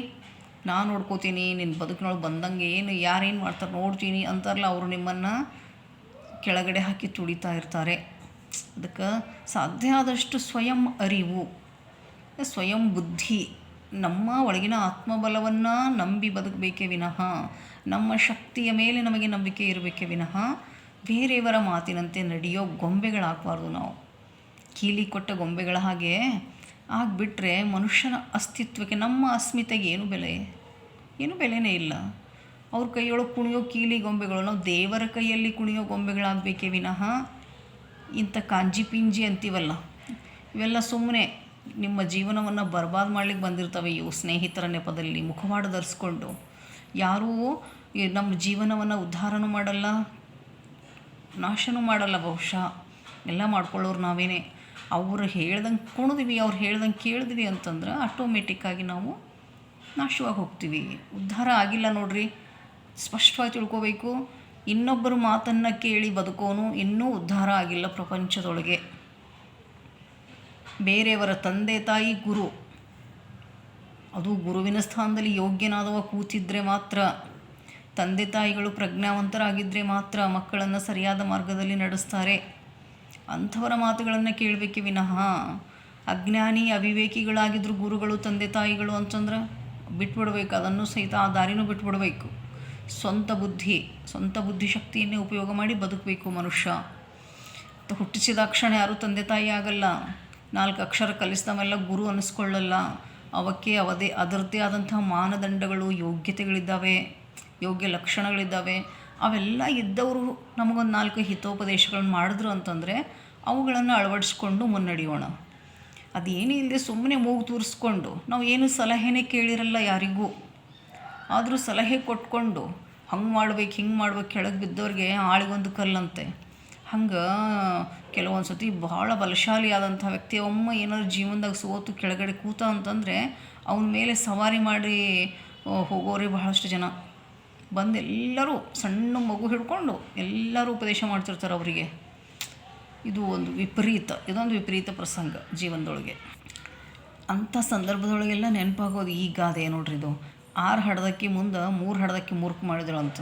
ನಾನು ನೋಡ್ಕೋತೀನಿ ನಿನ್ನ ಬದುಕಿನೊಳಗೆ ಬಂದಂಗೆ ಏನು, ಯಾರೇನು ಮಾಡ್ತಾರೆ ನೋಡ್ತೀನಿ ಅಂತಾರಲ್ಲ ಅವರು ನಿಮ್ಮನ್ನು ಕೆಳಗಡೆ ಹಾಕಿ ತುಳಿತಾ ಇರ್ತಾರೆ. ಅದಕ್ಕೆ ಸಾಧ್ಯ ಆದಷ್ಟು ಸ್ವಯಂ ಅರಿವು, ಸ್ವಯಂ ಬುದ್ಧಿ, ನಮ್ಮ ಒಳಗಿನ ಆತ್ಮಬಲವನ್ನು ನಂಬಿ ಬದುಕಬೇಕೇ ವಿನಃ, ನಮ್ಮ ಶಕ್ತಿಯ ಮೇಲೆ ನಮಗೆ ನಂಬಿಕೆ ಇರಬೇಕೇ ವಿನಃ, ಬೇರೆಯವರ ಮಾತಿನಂತೆ ನಡೆಯೋ ಗೊಂಬೆಗಳಾಗಬಾರ್ದು ನಾವು. ಕೀಲಿ ಕೊಟ್ಟ ಗೊಂಬೆಗಳ ಹಾಗೆ ಆಗಿಬಿಟ್ರೆ ಮನುಷ್ಯನ ಅಸ್ತಿತ್ವಕ್ಕೆ, ನಮ್ಮ ಅಸ್ಮಿತೆಗೆ ಏನು ಬೆಲೆ? ಏನು ಬೆಲೆನೇ ಇಲ್ಲ. ಅವ್ರ ಕೈಯೊಳಗೆ ಕುಣಿಯೋ ಕೀಲಿ ಗೊಂಬೆಗಳು, ನಾವು ದೇವರ ಕೈಯಲ್ಲಿ ಕುಣಿಯೋ ಗೊಂಬೆಗಳಾಗಬೇಕೇ ವಿನಃ ಇಂಥ ಕಾಂಜಿ ಪಿಂಜಿ ಅಂತೀವಲ್ಲ, ಇವೆಲ್ಲ ಸುಮ್ಮನೆ ನಿಮ್ಮ ಜೀವನವನ್ನು ಬರ್ಬಾದ್ ಮಾಡ್ಲಿಕ್ಕೆ ಬಂದಿರ್ತವೆ ಇವು ಸ್ನೇಹಿತರ ನೆಪದಲ್ಲಿ ಮುಖವಾಡ ಧರಿಸ್ಕೊಂಡು. ಯಾರೂ ನಮ್ಮ ಜೀವನವನ್ನು ಉದ್ಧಾರನೂ ಮಾಡಲ್ಲ, ನಾಶನೂ ಮಾಡಲ್ಲ ಬಹುಶಃ. ಎಲ್ಲ ಮಾಡ್ಕೊಳ್ಳೋರು ನಾವೇನೇ. ಅವ್ರು ಹೇಳ್ದಂಗೆ ಕುಣಿದ್ವಿ, ಅವ್ರು ಹೇಳ್ದಂಗೆ ಕೇಳಿದ್ವಿ ಅಂತಂದ್ರೆ ಆಟೋಮೆಟಿಕ್ಕಾಗಿ ನಾವು ನಾಶವಾಗಿ ಹೋಗ್ತೀವಿ. ಉದ್ಧಾರ ಆಗಿಲ್ಲ ನೋಡ್ರಿ. ಸ್ಪಷ್ಟವಾಗಿ ತಿಳ್ಕೋಬೇಕು. ಇನ್ನೊಬ್ಬರ ಮಾತನ್ನು ಕೇಳಿ ಬದುಕೋನು ಇನ್ನೂ ಉದ್ಧಾರ ಆಗಿಲ್ಲ ಪ್ರಪಂಚದೊಳಗೆ. ಬೇರೆಯವರ ತಂದೆ ತಾಯಿ ಗುರು. ಅದು ಗುರುವಿನ ಸ್ಥಾನದಲ್ಲಿ ಯೋಗ್ಯನಾದವ ಕೂತಿದ್ರೆ ಮಾತ್ರ, ತಂದೆ ತಾಯಿಗಳು ಪ್ರಜ್ಞಾವಂತರಾಗಿದ್ದರೆ ಮಾತ್ರ ಮಕ್ಕಳನ್ನು ಸರಿಯಾದ ಮಾರ್ಗದಲ್ಲಿ ನಡೆಸ್ತಾರೆ. ಅಂಥವರ ಮಾತುಗಳನ್ನು ಕೇಳಬೇಕೆ ವಿನಃ. ಅಜ್ಞಾನಿ ಅವಿವೇಕಿಗಳಾಗಿದ್ದರು ಗುರುಗಳು, ತಂದೆ ತಾಯಿಗಳು ಅಂತಂದ್ರೆ ಬಿಟ್ಬಿಡ್ಬೇಕು. ಅದನ್ನು ಸಹಿತ ಆ ದಾರಿನೂ ಬಿಟ್ಬಿಡ್ಬೇಕು. ಸ್ವಂತ ಬುದ್ಧಿ, ಸ್ವಂತ ಬುದ್ಧಿಶಕ್ತಿಯನ್ನೇ ಉಪಯೋಗ ಮಾಡಿ ಬದುಕಬೇಕು ಮನುಷ್ಯ. ಹುಟ್ಟಿಸಿದ ಕ್ಷಣ ಯಾರೂ ತಂದೆ ತಾಯಿ ಆಗಲ್ಲ. ನಾಲ್ಕು ಅಕ್ಷರ ಕಲಿಸಿದವೆಲ್ಲ ಗುರು ಅನ್ನಿಸ್ಕೊಳ್ಳಲ್ಲ ಅವಕ್ಕೆ ಅವದೇ ಅದರದ್ದೇ ಆದಂತಹ ಮಾನದಂಡಗಳು, ಯೋಗ್ಯತೆಗಳಿದ್ದಾವೆ, ಯೋಗ್ಯ ಲಕ್ಷಣಗಳಿದ್ದಾವೆ. ಅವೆಲ್ಲ ಇದ್ದವರು ನಮಗೊಂದು ನಾಲ್ಕು ಹಿತೋಪದೇಶಗಳನ್ನು ಮಾಡಿದ್ರು ಅಂತಂದರೆ ಅವುಗಳನ್ನು ಅಳವಡಿಸ್ಕೊಂಡು ಮುನ್ನಡೆಯೋಣ. ಅದೇನೇ ಇಲ್ಲದೆ ಸುಮ್ಮನೆ ಮೂಗು ತೂರಿಸ್ಕೊಂಡು, ನಾವು ಏನು ಸಲಹೆನೇ ಕೇಳಿರಲ್ಲ ಯಾರಿಗೂ. ಆದರೂ ಸಲಹೆ ಕೊಟ್ಕೊಂಡು, ಹಂಗೆ ಮಾಡ್ಬೇಕು, ಹಿಂಗೆ ಮಾಡ್ಬೇಕು, ಕೆಳಗೆ ಬಿದ್ದವ್ರಿಗೆ ಆಳಿಗೊಂದು ಕಲ್ಲಂತೆ. ಹಂಗೆ ಕೆಲವೊಂದು ಸತಿ ಭಾಳ ಬಲಶಾಲಿ ಆದಂಥ ವ್ಯಕ್ತಿ, ಒಮ್ಮೆ ಏನಾದ್ರು ಜೀವನದಾಗ ಸೋತು ಕೆಳಗಡೆ ಕೂತ ಅಂತಂದರೆ ಅವನ ಮೇಲೆ ಸವಾರಿ ಮಾಡಿ ಹೋಗೋರೆ ಬಹಳಷ್ಟು ಜನ. ಬಂದು ಎಲ್ಲರೂ ಸಣ್ಣ ಮಗು ಹಿಡ್ಕೊಂಡು ಎಲ್ಲರೂ ಉಪದೇಶ ಮಾಡ್ತಿರ್ತಾರೆ ಅವರಿಗೆ. ಇದು ಒಂದು ವಿಪರೀತ, ಇದೊಂದು ವಿಪರೀತ ಪ್ರಸಂಗ ಜೀವನದೊಳಗೆ. ಅಂಥ ಸಂದರ್ಭದೊಳಗೆಲ್ಲ ನೆನಪಾಗೋದು ಈ ಗಾದೆ ನೋಡ್ರಿ ಇದು. ಆರು ಹಡದಕ್ಕೆ ಮುಂದೆ ಮೂರು ಹಡದಕ್ಕೆ ಮೂರ್ಖ ಮಾಡಿದ್ರು ಅಂತ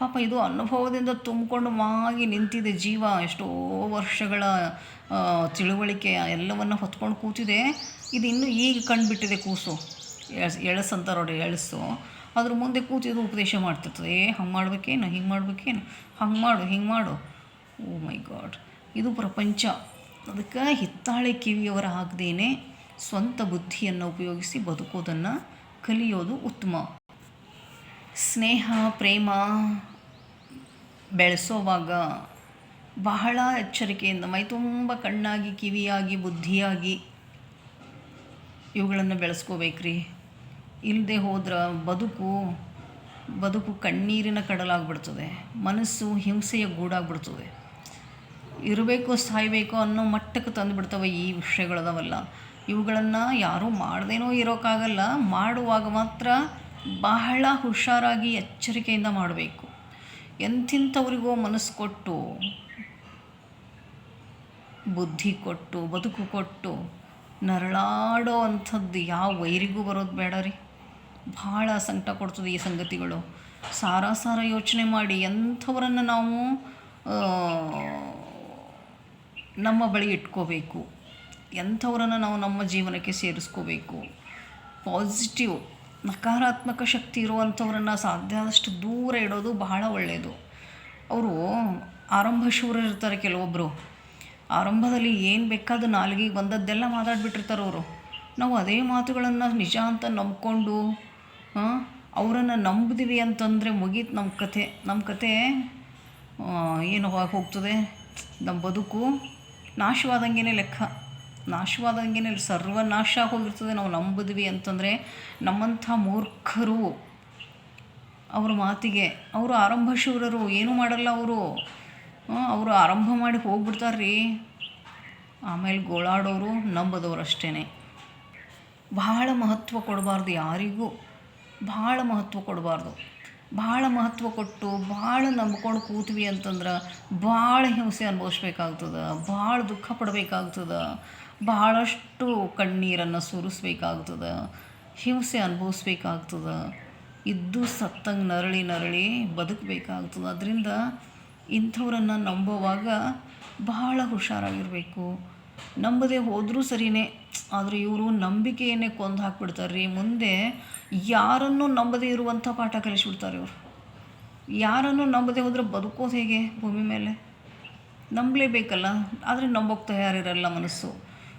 ಪಾಪ ಇದು ಅನುಭವದಿಂದ ತುಂಬಿಕೊಂಡು ಮಾಗಿ ನಿಂತಿದೆ ಜೀವ. ಎಷ್ಟೋ ವರ್ಷಗಳ ತಿಳುವಳಿಕೆ ಎಲ್ಲವನ್ನು ಹೊತ್ಕೊಂಡು ಕೂತಿದೆ. ಇದು ಇನ್ನೂ ಈಗ ಕಂಡುಬಿಟ್ಟಿದೆ ಕೂಸು. ಎಳಸು ಅಂತಾರೆ ನೋಡಿ ಎಳಸು. ಅದ್ರ ಮುಂದೆ ಕೂತಿದ್ದು ಉಪದೇಶ ಮಾಡ್ತಿರ್ತದೆ. ಏ, ಹಂಗೆ ಮಾಡ್ಬೇಕೇನು? ಹಿಂಗೆ ಮಾಡ್ಬೇಕೇನು? ಹಂಗೆ ಮಾಡು, ಹಿಂಗೆ ಮಾಡು. Oh my god. ಇದು ಪ್ರಪಂಚ. ಅದಕ್ಕೆ ಹಿತ್ತಾಳೆ ಕಿವಿಯವರ ಹಾಕ್ದೇನೆ ಸ್ವಂತ ಬುದ್ಧಿಯನ್ನು ಉಪಯೋಗಿಸಿ ಬದುಕೋದನ್ನು ಕಲಿಯೋದು ಉತ್ತಮ. ಸ್ನೇಹ, ಪ್ರೇಮ ಬೆಳೆಸೋವಾಗ ಬಹಳ ಎಚ್ಚರಿಕೆಯಿಂದ ಮೈ ತುಂಬ ಕಣ್ಣಾಗಿ, ಕಿವಿಯಾಗಿ, ಬುದ್ಧಿಯಾಗಿ ಇವುಗಳನ್ನು ಬೆಳೆಸ್ಕೋಬೇಕ್ರಿ. ಇಲ್ಲದೆ ಹೋದ್ರೆ ಬದುಕು ಬದುಕು ಕಣ್ಣೀರಿನ ಕಡಲಾಗ್ಬಿಡ್ತದೆ, ಮನಸ್ಸು ಹಿಂಸೆಯ ಗೂಡಾಗ್ಬಿಡ್ತದೆ. ಇರಬೇಕು ಸಾಯಬೇಕು ಅನ್ನೋ ಮಟ್ಟಕ್ಕೆ ತಂದುಬಿಡ್ತವೆ ಈ ವಿಷಯಗಳದವಲ್ಲ. ಇವುಗಳನ್ನು ಯಾರೂ ಮಾಡ್ದೇನೋ ಇರೋಕ್ಕಾಗಲ್ಲ ಮಾಡುವಾಗ ಮಾತ್ರ ಬಹಳ ಹುಷಾರಾಗಿ ಎಚ್ಚರಿಕೆಯಿಂದ ಮಾಡಬೇಕು. ಎಂಥಿಂಥವ್ರಿಗೋ ಮನಸ್ಸು ಕೊಟ್ಟು, ಬುದ್ಧಿ ಕೊಟ್ಟು, ಬದುಕು ಕೊಟ್ಟು ನರಳಾಡೋ ಅಂಥದ್ದು ಯಾವ ವೈರಿಗೂ ಬರೋದು ಬೇಡ ರೀ. ಭಾಳ ಸಂಕಟ ಕೊಡ್ತದೆ ಈ ಸಂಗತಿಗಳು. ಸಾರ ಯೋಚನೆ ಮಾಡಿ ಎಂಥವರನ್ನು ನಾವು ನಮ್ಮ ಬಳಿ ಇಟ್ಕೋಬೇಕು. ಎಂಥವರನ್ನು ನಾವು ನಮ್ಮ ಜೀವನಕ್ಕೆ ಸೇರಿಸ್ಕೋಬೇಕು. ಪಾಸಿಟಿವ್, ನಕಾರಾತ್ಮಕ ಶಕ್ತಿ ಇರುವಂಥವ್ರನ್ನು ಸಾಧ್ಯ ಆದಷ್ಟು ದೂರ ಇಡೋದು ಬಹಳ ಒಳ್ಳೆಯದು ಅವರು ಆರಂಭ ಇರ್ತಾರೆ ಕೆಲವೊಬ್ಬರು ಆರಂಭದಲ್ಲಿ ಏನು ಬೇಕಾದ ನಾಲ್ಗಿಗೆ ಬಂದದ್ದೆಲ್ಲ ಮಾತಾಡ್ಬಿಟ್ಟಿರ್ತಾರೆ ಅವರು. ನಾವು ಅದೇ ಮಾತುಗಳನ್ನು ನಿಜ ಅಂತ ನಂಬ್ಕೊಂಡು ಅವರನ್ನು ನಂಬಿದ್ವಿ ಅಂತಂದರೆ ಮುಗೀತು ನಮ್ಮ ಕಥೆ. ನಮ್ಮ ಕತೆ ಏನು ಹೋಗಿ ಹೋಗ್ತದೆ? ನಮ್ಮ ಬದುಕು ನಾಶವಾದಂಗೆ ಲೆಕ್ಕ. ನಾಶವಾದಂಗೆ ಸರ್ವನಾಶ ಹೋಗಿರ್ತದೆ ನಾವು ನಂಬಿದ್ವಿ ಅಂತಂದರೆ ನಮ್ಮಂಥ ಮೂರ್ಖರು. ಅವ್ರ ಮಾತಿಗೆ, ಅವರು ಆರಂಭ ಶೂರರು. ಏನೂ ಮಾಡಲ್ಲ ಅವರು. ಅವರು ಆರಂಭ ಮಾಡಿ ಹೋಗ್ಬಿಡ್ತಾರ್ರಿ. ಆಮೇಲೆ ಗೋಳಾಡೋರು ನಂಬದವ್ರು ಅಷ್ಟೇ ಬಹಳ ಮಹತ್ವ ಕೊಡಬಾರ್ದು ಯಾರಿಗೂ. ಭಾಳ ಮಹತ್ವ ಕೊಡಬಾರ್ದು. ಭಾಳ ಮಹತ್ವ ಕೊಟ್ಟು ಭಾಳ ನಂಬ್ಕೊಂಡು ಕೂತ್ವಿ ಅಂತಂದ್ರೆ ಭಾಳ ಹಿಂಸೆ ಅನುಭವಿಸ್ಬೇಕಾಗ್ತದೆ, ಭಾಳ ದುಃಖ ಪಡಬೇಕಾಗ್ತದೆ, ಭಾಳಷ್ಟು ಕಣ್ಣೀರನ್ನು ಸುರಿಸ್ಬೇಕಾಗ್ತದೆ, ಹಿಂಸೆ ಅನುಭವಿಸ್ಬೇಕಾಗ್ತದೆ, ಇದ್ದು ಸತ್ತಂಗೆ ನರಳಿ ನರಳಿ ಬದುಕಬೇಕಾಗ್ತದೆ. ಅದರಿಂದ ಇಂಥವ್ರನ್ನು ನಂಬುವಾಗ ಬಹಳ ಹುಷಾರಾಗಿರಬೇಕು. ನಂಬದೆ ಹೋದರೂ ಸರಿಯೇ ಆದರೆ ಇವರು ನಂಬಿಕೆಯನ್ನೇ ಕೊಂದು ಹಾಕ್ಬಿಡ್ತಾರೆ ರೀ ಮುಂದೆ ಯಾರನ್ನು ನಂಬದೇ ಇರುವಂಥ ಪಾಠ ಕಲಿಸ್ಬಿಡ್ತಾರೆ ಇವರು. ಯಾರನ್ನು ನಂಬದೆ ಹೋದರೆ ಬದುಕೋದು ಹೇಗೆ ಭೂಮಿ ಮೇಲೆ? ನಂಬಲೇಬೇಕಲ್ಲ. ಆದರೆ ನಂಬೋಕೆ ತಯಾರಿರಲ್ಲ ಮನಸ್ಸು.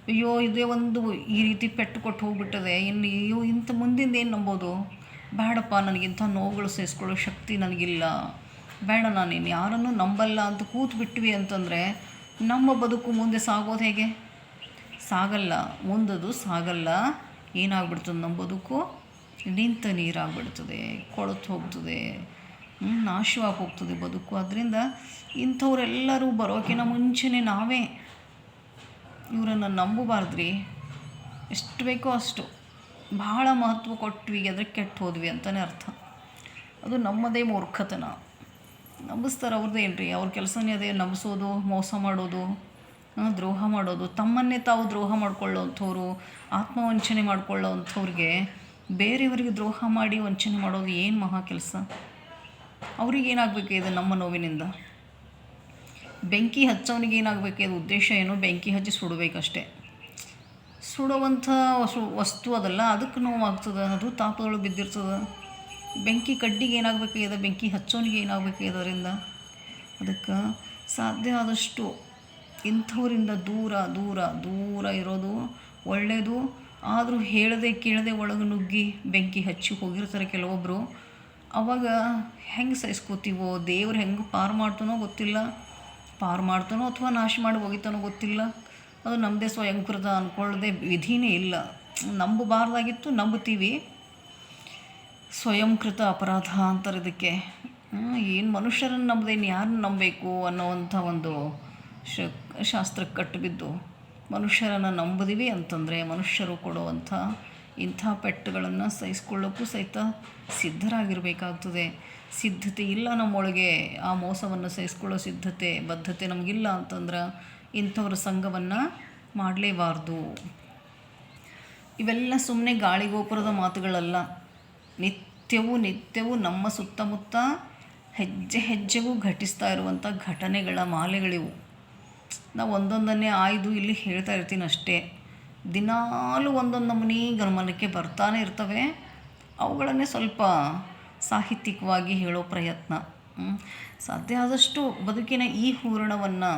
ಅಯ್ಯೋ, ಇದೇ ಒಂದು ಈ ರೀತಿ ಪೆಟ್ಟು ಕೊಟ್ಟು ಹೋಗ್ಬಿಟ್ಟದೆ. ಇನ್ನು ಅಯ್ಯೋ ಇಂಥ ಮುಂದಿಂದ ಏನು ನಂಬೋದು? ಬೇಡಪ್ಪ ನನಗಿಂಥ ನೋವುಗಳು ಸೇರಿಸ್ಕೊಳ್ಳೋ ಶಕ್ತಿ ನನಗಿಲ್ಲ. ಬೇಡ ನಾನೇನು ಯಾರನ್ನು ನಂಬಲ್ಲ ಅಂತ ಕೂತು ಬಿಟ್ವಿ ಅಂತಂದರೆ ನಮ್ಮ ಬದುಕು ಮುಂದೆ ಸಾಗೋದು ಹೇಗೆ? ಸಾಗಲ್ಲ, ಮುಂದದು ಸಾಗಲ್ಲ. ಏನಾಗ್ಬಿಡ್ತದೆ ನಮ್ಮ ಬದುಕು? ನಿಂತ ನೀರಾಗ್ಬಿಡ್ತದೆ, ಕೊಳತು ಹೋಗ್ತದೆ ನಾಶವಾಗಿ ಹೋಗ್ತದೆ ಬದುಕು. ಅದರಿಂದ ಇಂಥವರೆಲ್ಲರೂ ಬರೋಕಿನ ಮುಂಚೆನೇ ನಾವೇ ಇವರನ್ನು ನಂಬಬಾರ್ದ್ರಿ. ಎಷ್ಟು ಬೇಕೋ ಅಷ್ಟು. ಭಾಳ ಮಹತ್ವ ಕೊಟ್ವಿ ಅಂದರೆ ಕೆಟ್ಟು ಹೋದ್ವಿ ಅಂತಲೇ ಅರ್ಥ. ಅದು ನಮ್ಮದೇ ಮೂರ್ಖತನ. ನಂಬಿಸ್ತಾರೆ ಅವ್ರದ್ದು ಏನು ರೀ ಅವ್ರ ಕೆಲಸನೇ ಅದೇ ನಂಬಿಸೋದು, ಮೋಸ ಮಾಡೋದು ದ್ರೋಹ ಮಾಡೋದು. ತಮ್ಮನ್ನೇ ತಾವು ದ್ರೋಹ ಮಾಡ್ಕೊಳ್ಳೋವಂಥವ್ರು ಆತ್ಮವಂಚನೆ ಮಾಡ್ಕೊಳ್ಳೋವಂಥವ್ರಿಗೆ ಬೇರೆಯವರಿಗೆ ದ್ರೋಹ ಮಾಡಿ ವಂಚನೆ ಮಾಡೋದು ಏನು ಮಹಾ ಕೆಲಸ? ಇದು ನಮ್ಮ ನೋವಿನಿಂದ? ಬೆಂಕಿ ಹಚ್ಚೋನಿಗೆ ಏನಾಗಬೇಕು ಇದು ಉದ್ದೇಶ ಏನು? ಬೆಂಕಿ ಹಚ್ಚಿ ಸುಡಬೇಕಷ್ಟೇ. ಸುಡುವಂಥ ವಸ್ತು ಅದಲ್ಲ, ಅದಕ್ಕೆ ನೋವಾಗ್ತದೆ ಅದು ತಾಪದೊಳಗೆ ಬಿದ್ದಿರ್ತದೆ. ಬೆಂಕಿ ಕಡ್ಡಿಗೆ ಏನಾಗಬೇಕಾಗಿದೆ ಬೆಂಕಿ ಹಚ್ಚೋನಿಗೆ ಏನಾಗಬೇಕಾಗಿದೆ ಅದರಿಂದ ಅದಕ್ಕೆ ಸಾಧ್ಯ ಆದಷ್ಟು ಇಂಥವರಿಂದ ದೂರ ದೂರ ದೂರ ಇರೋದು ಒಳ್ಳೆಯದು ಆದರೂ ಹೇಳದೆ ಕೇಳದೆ ಒಳಗೆ ನುಗ್ಗಿ ಬೆಂಕಿ ಹಚ್ಚಿ ಹೋಗಿರ್ತಾರೆ ಕೆಲವೊಬ್ಬರು ಅವಾಗ ಹೆಂಗೆ ಸಹಿಸ್ಕೋತೀವೋ? ದೇವ್ರು ಹೆಂಗೆ ಪಾರು ಮಾಡ್ತಾನೋ ಗೊತ್ತಿಲ್ಲ. ಪಾರು ಮಾಡ್ತಾನೋ ಅಥವಾ ನಾಶ ಮಾಡಿ ಹೋಗಿತಾನೋ ಗೊತ್ತಿಲ್ಲ. ಅದು ನಮ್ಮದೇ ಸ್ವಯಂಕೃತ ಅಂದ್ಕೊಳ್ಳದೆ ವಿಧಿನೇ ಇಲ್ಲ. ನಂಬಬಾರ್ದಾಗಿತ್ತು, ನಂಬುತ್ತೀವಿ. ಸ್ವಯಂಕೃತ ಅಪರಾಧ ಅಂತಾರೆ ಇದಕ್ಕೆ. ಏನು ಮನುಷ್ಯರನ್ನು ನಂಬದೇನು ಯಾರನ್ನು ನಂಬಬೇಕು ಅನ್ನೋವಂಥ ಒಂದು ಶ ಶಾಸ್ತ್ರಕ್ಕೆ ಕಟ್ಟಿಬಿದ್ದು. ಮನುಷ್ಯರನ್ನು ನಂಬದಿವಿ ಅಂತಂದರೆ ಮನುಷ್ಯರು ಕೊಡುವಂಥ ಇಂಥ ಪೆಟ್ಟುಗಳನ್ನು ಸಹಿಸ್ಕೊಳ್ಳೋಕ್ಕೂ ಸಹಿತ ಸಿದ್ಧರಾಗಿರಬೇಕಾಗ್ತದೆ. ಸಿದ್ಧತೆ ಇಲ್ಲ ನಮ್ಮೊಳಗೆ, ಆ ಮೋಸವನ್ನು ಸಹಿಸ್ಕೊಳ್ಳೋ ಸಿದ್ಧತೆ, ಬದ್ಧತೆ ನಮಗಿಲ್ಲ ಅಂತಂದ್ರೆ ಇಂಥವ್ರ ಸಂಘವನ್ನು ಮಾಡಲೇಬಾರ್ದು. ಇವೆಲ್ಲ ಸುಮ್ಮನೆ ಗಾಳಿಗೋಪುರದ ಮಾತುಗಳಲ್ಲ. ನಿತ್ಯವೂ ನಿತ್ಯವೂ ನಮ್ಮ ಸುತ್ತಮುತ್ತ ಹೆಜ್ಜೆ ಹೆಜ್ಜೆಗೂ ಘಟಿಸ್ತಾ ಇರುವಂಥ ಘಟನೆಗಳ ಮಾಲೆಗಳಿವು. ನಾವು ಒಂದೊಂದನ್ನೇ ಆಯ್ದು ಇಲ್ಲಿ ಹೇಳ್ತಾ ಇರ್ತೀನಿ ಅಷ್ಟೇ. ದಿನಾಲೂ ಒಂದೊಂದು ನಮೂನಿ ಗಮನಕ್ಕೆ ಬರ್ತಾನೆ ಇರ್ತವೆ. ಅವುಗಳನ್ನೇ ಸ್ವಲ್ಪ ಸಾಹಿತ್ಯಿಕವಾಗಿ ಹೇಳೋ ಪ್ರಯತ್ನ. ಸಾಧ್ಯ ಆದಷ್ಟು ಬದುಕಿನ ಈ ಹೂರಣವನ್ನು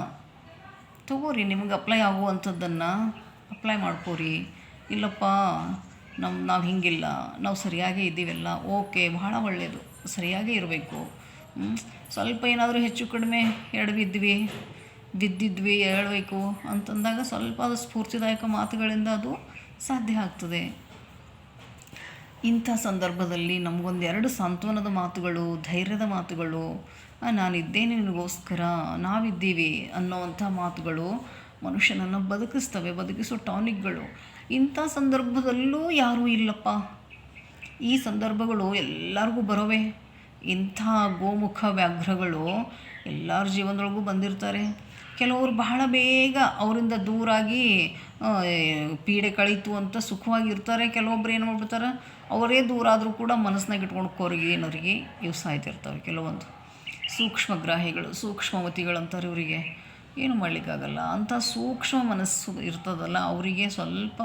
ತಗೋರಿ, ನಿಮಗೆ ಅಪ್ಲೈ ಆಗುವಂಥದ್ದನ್ನು ಅಪ್ಲೈ ಮಾಡ್ಕೋರಿ. ಇಲ್ಲಪ್ಪ ನಮ್ಮ ನಾವು ಹಿಂಗಿಲ್ಲ, ನಾವು ಸರಿಯಾಗೇ ಇದ್ದೀವಲ್ಲ, ಓಕೆ, ಬಹಳ ಒಳ್ಳೆಯದು ಸರಿಯಾಗೇ ಇರಬೇಕು. ಸ್ವಲ್ಪ ಏನಾದರೂ ಹೆಚ್ಚು ಕಡಿಮೆ ಎಡವಿದ್ವಿ ಬಿದ್ದಿದ್ವಿ ಹೇಳಬೇಕು ಅಂತಂದಾಗ ಸ್ವಲ್ಪ ಅದು ಸ್ಫೂರ್ತಿದಾಯಕ ಮಾತುಗಳಿಂದ ಅದು ಸಾಧ್ಯ ಆಗ್ತದೆ. ಇಂಥ ಸಂದರ್ಭದಲ್ಲಿ ನಮಗೊಂದೆರಡು ಸಾಂತ್ವನದ ಮಾತುಗಳು, ಧೈರ್ಯದ ಮಾತುಗಳು ನಾನಿದ್ದೇನೆ ನಿನಗೋಸ್ಕರ, ನಾವಿದ್ದೀವಿ ಅನ್ನೋವಂಥ ಮಾತುಗಳು ಮನುಷ್ಯನನ್ನು ಬದುಕಿಸ್ತವೆ, ಬದುಕಿಸೋ ಟಾನಿಕ್ಗಳು. ಇಂಥ ಸಂದರ್ಭದಲ್ಲೂ ಯಾರೂ ಇಲ್ಲಪ್ಪ. ಈ ಸಂದರ್ಭಗಳು ಎಲ್ಲರಿಗೂ ಬರೋವೆ. ಇಂಥ ಗೋಮುಖ ವ್ಯಾಘ್ರಗಳು ಎಲ್ಲರ ಜೀವನದೊಳಗೂ ಬಂದಿರ್ತಾರೆ. ಕೆಲವರು ಬಹಳ ಬೇಗ ಅವರಿಂದ ದೂರಾಗಿ ಪೀಡೆ ಕಳೀತು ಅಂತ ಸುಖವಾಗಿರ್ತಾರೆ. ಕೆಲವೊಬ್ರು ಏನು ಮಾಡ್ಬಿಡ್ತಾರೆ, ಅವರೇ ದೂರ ಆದರೂ ಕೂಡ ಮನಸ್ಸಿನಾಗ ಇಟ್ಕೊಂಡು ಕೊರಗಿ ಏನವರಿಗೆ ಇವು ಸಾಯ್ತಿರ್ತವೆ ಕೆಲವೊಂದು. ಸೂಕ್ಷ್ಮಗ್ರಾಹಿಗಳು ಸೂಕ್ಷ್ಮವತಿಗಳು ಅಂತಾರೆ ಇವರಿಗೆ. ಏನು ಮಾಡಲಿಕ್ಕಾಗಲ್ಲ? ಅಂಥ ಸೂಕ್ಷ್ಮ ಮನಸ್ಸು ಇರ್ತದಲ್ಲ, ಅವರಿಗೆ ಸ್ವಲ್ಪ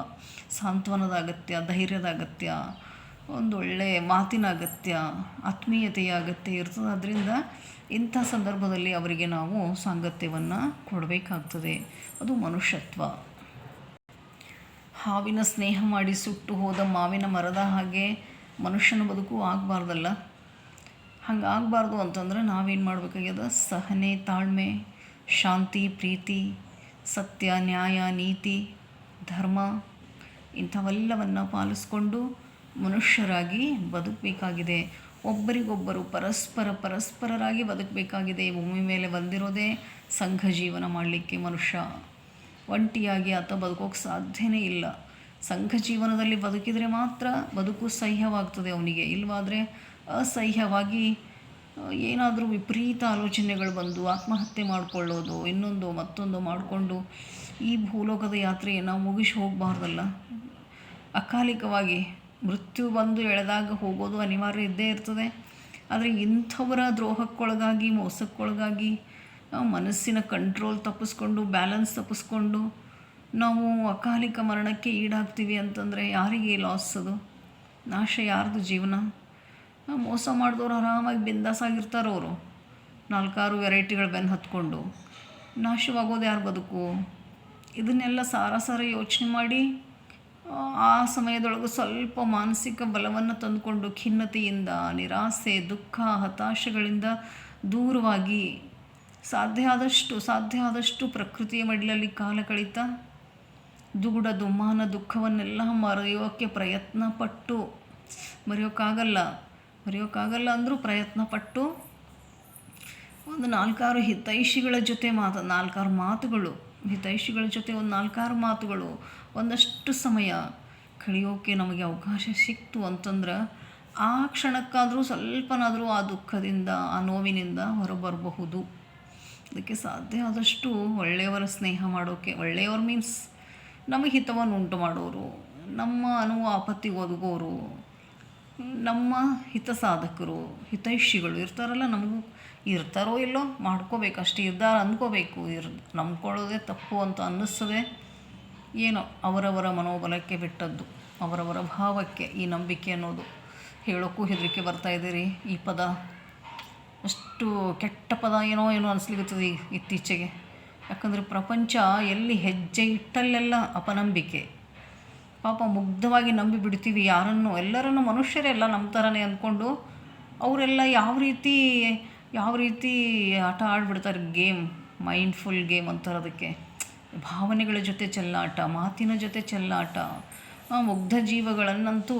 ಸಾಂತ್ವನದ ಅಗತ್ಯ ಧೈರ್ಯದ ಅಗತ್ಯ ಒಂದೊಳ್ಳೆ ಮಾತಿನ ಅಗತ್ಯ ಆತ್ಮೀಯತೆಯ ಅಗತ್ಯ ಇರ್ತದೆ. ಅದರಿಂದ ಇಂಥ ಸಂದರ್ಭದಲ್ಲಿ ಅವರಿಗೆ ನಾವು ಸಾಂಗತ್ಯವನ್ನು ಕೊಡಬೇಕಾಗ್ತದೆ. ಅದು ಮನುಷ್ಯತ್ವ. ಹಾವಿನ ಸ್ನೇಹ ಮಾಡಿ ಸುಟ್ಟು ಹೋದ ಮಾವಿನ ಮರದ ಹಾಗೆ ಮನುಷ್ಯನ ಬದುಕು ಆಗಬಾರ್ದಲ್ಲ? ಹಂಗೆ ಆಗಬಾರ್ದು ಅಂತಂದ್ರೆ ನಾವೇನು ಮಾಡಬೇಕಾಗ್ಯದ? ಸಹನೆ, ತಾಳ್ಮೆ ಶಾಂತಿ, ಪ್ರೀತಿ, ಸತ್ಯ, ನ್ಯಾಯ, ನೀತಿ, ಧರ್ಮ ಇಂಥವೆಲ್ಲವನ್ನು ಪಾಲಿಸ್ಕೊಂಡು ಮನುಷ್ಯರಾಗಿ ಬದುಕಬೇಕಾಗಿದೆ. ಒಬ್ಬರಿಗೊಬ್ಬರು ಪರಸ್ಪರ ಪರಸ್ಪರರಾಗಿ ಬದುಕಬೇಕಾಗಿದೆ. ಈ ಭೂಮಿ ಮೇಲೆ ಬಂದಿರೋದೇ ಸಂಘ ಜೀವನ ಮಾಡಲಿಕ್ಕೆ ಮನುಷ್ಯ. ಒಂಟಿಯಾಗಿ ಆತ ಬದುಕೋಕೆ ಸಾಧ್ಯನೇ ಇಲ್ಲ. ಸಂಘ ಜೀವನದಲ್ಲಿ ಬದುಕಿದರೆ ಮಾತ್ರ ಬದುಕು ಸಹ್ಯವಾಗ್ತದೆ ಅವನಿಗೆ. ಇಲ್ಲವಾದರೆ ಅಸಹ್ಯವಾಗಿ ಏನಾದರೂ ವಿಪರೀತ ಆಲೋಚನೆಗಳು ಬಂದು ಆತ್ಮಹತ್ಯೆ ಮಾಡಿಕೊಳ್ಳೋದು, ಇನ್ನೊಂದು ಮತ್ತೊಂದು ಮಾಡಿಕೊಂಡು ಈ ಭೂಲೋಕದ ಯಾತ್ರೆಯನ್ನು ಮುಗಿಸಿ ಹೋಗಬಾರ್ದಲ್ಲ? ಅಕಾಲಿಕವಾಗಿ ಮೃತ್ಯು ಬಂದು ಎಳೆದಾಗ ಹೋಗೋದು ಅನಿವಾರ್ಯ ಇದ್ದೇ ಇರ್ತದೆ. ಆದರೆ ಇಂಥವರ ದ್ರೋಹಕ್ಕೊಳಗಾಗಿ, ಮೋಸಕ್ಕೊಳಗಾಗಿ ಮನಸ್ಸಿನ ಕಂಟ್ರೋಲ್ ತಪ್ಪಿಸ್ಕೊಂಡು ಬ್ಯಾಲೆನ್ಸ್ ತಪ್ಪಿಸ್ಕೊಂಡು ನಾವು ಅಕಾಲಿಕ ಮರಣಕ್ಕೆ ಈಡಾಗ್ತೀವಿ ಅಂತಂದರೆ ಯಾರಿಗೆ ಲಾಸ್ ಅದು? ನಾಶ ಯಾರ್ದು ಜೀವನ? ಮೋಸ ಮಾಡಿದವ್ರು ಆರಾಮಾಗಿ ಬಿಂದಾಸಾಗಿರ್ತಾರೆ ಅವರು. ನಾಲ್ಕಾರು ವೆರೈಟಿಗಳು ಬೆನ್ನು ಹತ್ಕೊಂಡು. ನಾಶವಾಗೋದು ಯಾರು ಬದುಕು? ಇದನ್ನೆಲ್ಲ ಸಾರ ಸಾರ ಯೋಚನೆ ಮಾಡಿ ಆ, ಸಮಯದೊಳಗೆ ಸ್ವಲ್ಪ ಮಾನಸಿಕ ಬಲವನ್ನು ತಂದುಕೊಂಡು ಖಿನ್ನತೆಯಿಂದ ನಿರಾಸೆ ದುಃಖ ಹತಾಶೆಗಳಿಂದ ದೂರವಾಗಿ ಸಾಧ್ಯ ಆದಷ್ಟು ಸಾಧ್ಯ ಆದಷ್ಟು ಪ್ರಕೃತಿಯ ಮಡಿಲಲ್ಲಿ ಕಾಲ ಕಳೀತ ದುಗುಡ ದುಮ್ಮಾನ ದುಃಖವನ್ನೆಲ್ಲ ಮರೆಯೋಕ್ಕೆ ಪ್ರಯತ್ನ ಪಟ್ಟು ಮರೆಯೋಕ್ಕಾಗಲ್ಲ ಮರೆಯೋಕ್ಕಾಗಲ್ಲ ಅಂದರೂ ಪ್ರಯತ್ನ ಪಟ್ಟು ಒಂದು ನಾಲ್ಕಾರು ಹಿತೈಷಿಗಳ ಜೊತೆ ಮಾತು, ನಾಲ್ಕಾರು ಮಾತುಗಳು. ಹಿತೈಷಿಗಳ ಜೊತೆ ಒಂದು ನಾಲ್ಕಾರು ಮಾತುಗಳು. ಒಂದಷ್ಟು ಸಮಯ ಕಳೆಯೋಕೆ ನಮಗೆ ಅವಕಾಶ ಸಿಕ್ತು ಅಂತಂದ್ರೆ ಆ ಕ್ಷಣಕ್ಕಾದರೂ ಸ್ವಲ್ಪನಾದರೂ ಆ ದುಃಖದಿಂದ, ಆ ನೋವಿನಿಂದ ಹೊರಬರಬಹುದು. ಅದಕ್ಕೆ ಸಾಧ್ಯ ಆದಷ್ಟು ಒಳ್ಳೆಯವರ ಸ್ನೇಹ ಮಾಡೋಕ್ಕೆ ಒಳ್ಳೆಯವರು ಮೀನ್ಸ್ ನಮಗೆ ಹಿತವನ್ನು ಉಂಟು ಮಾಡೋರು. ನಮ್ಮ ಅನುವು ಆಪತ್ತಿಗೆ ಒದಗೋರು. ನಮ್ಮ ಹಿತ ಸಾಧಕರು ಹಿತೈಷಿಗಳು ಇರ್ತಾರಲ್ಲ, ನಮಗೂ ಇರ್ತಾರೋ ಇಲ್ಲೋ ಮಾಡ್ಕೋಬೇಕಷ್ಟೇ ಇದ್ದಾರೆ ಅಂದ್ಕೋಬೇಕು. ಇರ್, ನಂಬ್ಕೊಳ್ಳೋದೇ ತಪ್ಪು ಅಂತ ಅನ್ನಿಸ್ತದೆ. ಏನೋ ಅವರವರ ಮನೋಬಲಕ್ಕೆ ಬಿಟ್ಟದ್ದು, ಅವರವರ ಭಾವಕ್ಕೆ ಈ ನಂಬಿಕೆ ಅನ್ನೋದು ಹೇಳೋಕ್ಕೂ ಹೆದರಿಕೆ ಬರ್ತಾ ಇದ್ದೀರಿ. ಈ ಪದ ಅಷ್ಟು ಕೆಟ್ಟ ಪದ ಏನೋ ಏನೋ ಅನಿಸ್ಲಿಕ್ಕತ್ತದೆ ಇತ್ತೀಚೆಗೆ. ಯಾಕಂದರೆ ಪ್ರಪಂಚ ಎಲ್ಲಿ ಹೆಜ್ಜೆ ಇಟ್ಟಲ್ಲೆಲ್ಲ ಅಪನಂಬಿಕೆ. ಪಾಪ ಮುಗ್ಧವಾಗಿ ನಂಬಿ ಬಿಡ್ತೀವಿ. ಯಾರನ್ನು, ಎಲ್ಲರನ್ನು ಮನುಷ್ಯರೇ ಎಲ್ಲ ನಮ್ಮ ಥರನೇ ಅಂದ್ಕೊಂಡು ಅವರೆಲ್ಲ ಯಾವ ರೀತಿ ಯಾವ ರೀತಿ ಆಟ ಆಡ್ಬಿಡ್ತಾರೆ ಗೇಮ್, ಮೈಂಡ್ಫುಲ್ ಗೇಮ್ ಅಂತಾರೆ ಅದಕ್ಕೆ ಭಾವನೆಗಳ ಜೊತೆ ಚೆಲ್ಲಾಟ, ಮಾತಿನ ಜೊತೆ ಚೆಲ್ಲಾಟ ಮುಗ್ಧ ಜೀವಗಳನ್ನಂತೂ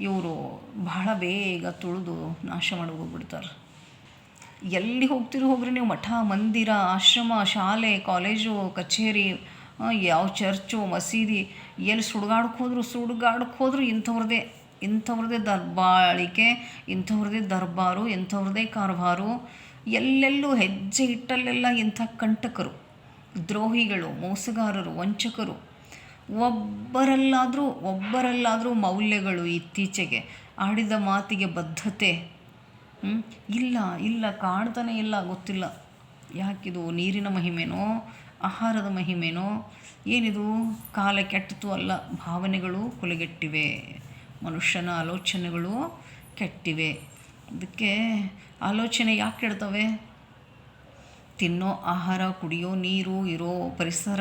ಇವರು ಬಹಳ ಬೇಗ ತುಳಿದು ನಾಶ ಮಾಡಿ ಹೋಗ್ಬಿಡ್ತಾರೆ. ಎಲ್ಲಿ ಹೋಗ್ತೀರಿ ಹೋಗ್ರಿ ನೀವು, ಮಠ, ಮಂದಿರ, ಆಶ್ರಮ, ಶಾಲೆ, ಕಾಲೇಜು, ಕಚೇರಿ ಯಾವ ಚರ್ಚು, ಮಸೀದಿ ಎಲ್ಲಿ ಸುಡ್ಗಾಡಕ್ಕೆ ಹೋದ್ರು ಸುಡ್ಗಾಡಕ್ಕೆ ಹೋದ್ರು ಇಂಥವ್ರದ್ದೇ ಇಂಥವ್ರದ್ದೇ ದರ್ಬಾಳಿಕೆ ಇಂಥವ್ರದ್ದೇ ದರ್ಬಾರು ಇಂಥವ್ರದ್ದೇ ಕಾರ್ಬಾರು ಎಲ್ಲೆಲ್ಲೂ ಹೆಜ್ಜೆ ಇಟ್ಟಲ್ಲೆಲ್ಲ ಇಂಥ ಕಂಟಕರು, ದ್ರೋಹಿಗಳು, ಮೋಸಗಾರರು, ವಂಚಕರು. ಒಬ್ಬರಲ್ಲಾದರೂ ಒಬ್ಬರಲ್ಲಾದರೂ ಮೌಲ್ಯಗಳು ಇತ್ತೀಚೆಗೆ ಆಡಿದ ಮಾತಿಗೆ ಬದ್ಧತೆ? ಇಲ್ಲ ಇಲ್ಲ, ಕಾಣ್ತಾನೆ ಇಲ್ಲ, ಗೊತ್ತಿಲ್ಲ. ಯಾಕಿದು ನೀರಿನ ಮಹಿಮೆನೋ? ಆಹಾರದ ಮಹಿಮೆನೋ? ಏನಿದು? ಕಾಲ ಕೆಟ್ಟಿತು ಅಲ್ಲ, ಭಾವನೆಗಳು ಕೊಲೆಗೆಟ್ಟಿವೆ, ಮನುಷ್ಯನ ಆಲೋಚನೆಗಳು ಕೆಟ್ಟಿವೆ. ಅದಕ್ಕೆ ಆಲೋಚನೆ ಯಾಕೆ ಕೆಡ್ತವೆ? ತಿನ್ನೋ ಆಹಾರ, ಕುಡಿಯೋ ನೀರು, ಇರೋ ಪರಿಸರ,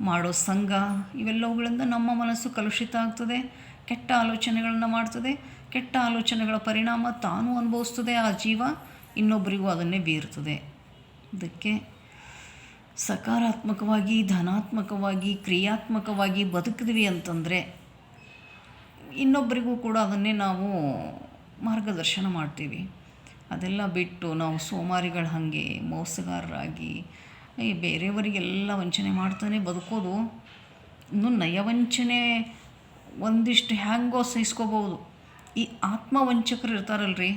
ಮಾಡೋ ಸಂಘ, ಇವೆಲ್ಲವುಗಳಿಂದ ನಮ್ಮ ಮನಸ್ಸು ಕಲುಷಿತ ಆಗ್ತದೆ, ಕೆಟ್ಟ ಆಲೋಚನೆಗಳನ್ನು ಮಾಡ್ತದೆ, ಕೆಟ್ಟ ಆಲೋಚನೆಗಳ ಪರಿಣಾಮ ತಾನು ಅನುಭವಿಸ್ತದೆ, ಆ ಜೀವ ಇನ್ನೊಬ್ಬರಿಗೂ ಅದನ್ನೇ ಬೀರ್ತದೆ. ಅದಕ್ಕೆ ಸಕಾರಾತ್ಮಕವಾಗಿ, ಧನಾತ್ಮಕವಾಗಿ, ಕ್ರಿಯಾತ್ಮಕವಾಗಿ ಬದುಕಿದ್ವಿ ಅಂತಂದರೆ ಇನ್ನೊಬ್ಬರಿಗೂ ಕೂಡ ಅದನ್ನೇ ನಾವು ಮಾರ್ಗದರ್ಶನ ಮಾಡ್ತೀವಿ. ಅದೆಲ್ಲ ಬಿಟ್ಟು ನಾವು ಸೋಮಾರಿಗಳ ಹಾಗೆ ಮೋಸಗಾರರಾಗಿ ಈ ಬೇರೆಯವರಿಗೆಲ್ಲ ವಂಚನೆ ಮಾಡ್ತಾನೆ ಬದುಕೋದು ಇನ್ನು ನಯವಂಚನೆ ಒಂದಿಷ್ಟು ಹ್ಯಾಂಗೋ ಸಹಿಸ್ಕೋಬೋದು ಈ ಆತ್ಮವಂಚಕರು ಇರ್ತಾರಲ್ರಿ?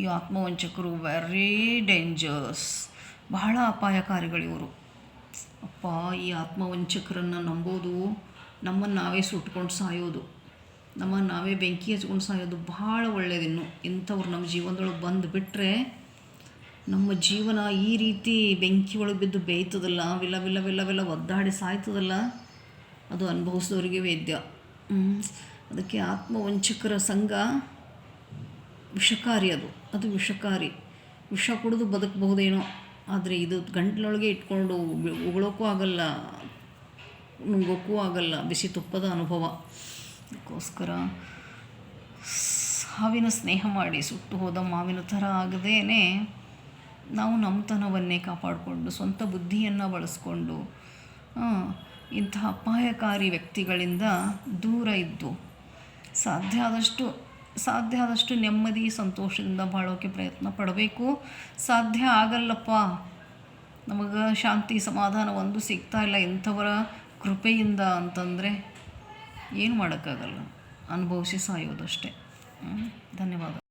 ಈ ಆತ್ಮವಂಚಕರು ವೆರಿ ಡೇಂಜರ್ಸ್ ಬಹಳ ಅಪಾಯಕಾರಿಗಳಿವರು ಅಪ್ಪ, ಈ ಆತ್ಮವಂಚಕರನ್ನು ನಂಬೋದು. ನಮ್ಮನ್ನು ನಾವೇ ಸುಟ್ಕೊಂಡು ಸಾಯೋದು. ನಮ್ಮನ್ನು ನಾವೇ ಬೆಂಕಿ ಹಚ್ಕೊಂಡು ಸಾಯೋದು ಭಾಳ ಒಳ್ಳೆಯದಿನ್ನು ಇಂಥವ್ರು ನಮ್ಮ ಜೀವನದೊಳಗೆ ಬಂದು ಬಿಟ್ಟರೆ ನಮ್ಮ ಜೀವನ ಈ ರೀತಿ ಬೆಂಕಿ ಒಳಗೆ ಬಿದ್ದು ಬೇಯ್ತದಲ್ಲ, ವಿಲ ವಿಲ ವಿಲ ವಿಲ ಒದ್ದಾಡಿ ಸಾಯ್ತದಲ್ಲ, ಅದು ಅನುಭವಿಸಿದವರಿಗೆ ವೇದ್ಯ. ಅದಕ್ಕೆ ಆತ್ಮವಂಚಕರ ಸಂಘ ವಿಷಕಾರಿ ಅದು. ಅದು ವಿಷಕಾರಿ. ವಿಷ ಕುಡಿದು ಬದುಕಬಹುದೇನೋ. ಆದರೆ ಇದು ಗಂಟ್ಲೊಳಗೆ ಇಟ್ಕೊಂಡು ಉಗುಳೋಕ್ಕೂ ಆಗಲ್ಲ, ನುಂಗೋಕ್ಕೂ ಆಗಲ್ಲ, ಬಿಸಿ ತುಪ್ಪದ ಅನುಭವ. ಅದಕ್ಕೋಸ್ಕರ ಸಾವಿನ ಸ್ನೇಹ ಮಾಡಿ ಸುಟ್ಟು ಹೋದ ಮಾವಿನ ಥರ ಆಗದೇನೆ ನಾವು ನಮ್ಮತನವನ್ನೇ ಕಾಪಾಡಿಕೊಂಡು, ಸ್ವಂತ ಬುದ್ಧಿಯನ್ನು ಬಳಸ್ಕೊಂಡು ಇಂತಹ ಅಪಾಯಕಾರಿ ವ್ಯಕ್ತಿಗಳಿಂದ ದೂರ ಇದ್ದು ಸಾಧ್ಯ ಆದಷ್ಟು ಸಾಧ್ಯ ಆದಷ್ಟು ನೆಮ್ಮದಿ, ಸಂತೋಷದಿಂದ ಬಾಳೋಕೆ ಪ್ರಯತ್ನ ಪಡಬೇಕು. ಸಾಧ್ಯ ಆಗಲ್ಲಪ್ಪ. ನಮಗೆ ಶಾಂತಿ, ಸಮಾಧಾನ ಒಂದು ಸಿಗ್ತಾ ಇಲ್ಲ ಇಂಥವರ ಕೃಪೆಯಿಂದ ಅಂತಂದರೆ ಏನು ಮಾಡೋಕ್ಕಾಗಲ್ಲ. ಅನುಭವಿಸಿ ಸಾಯೋದಷ್ಟೇ. ಧನ್ಯವಾದ.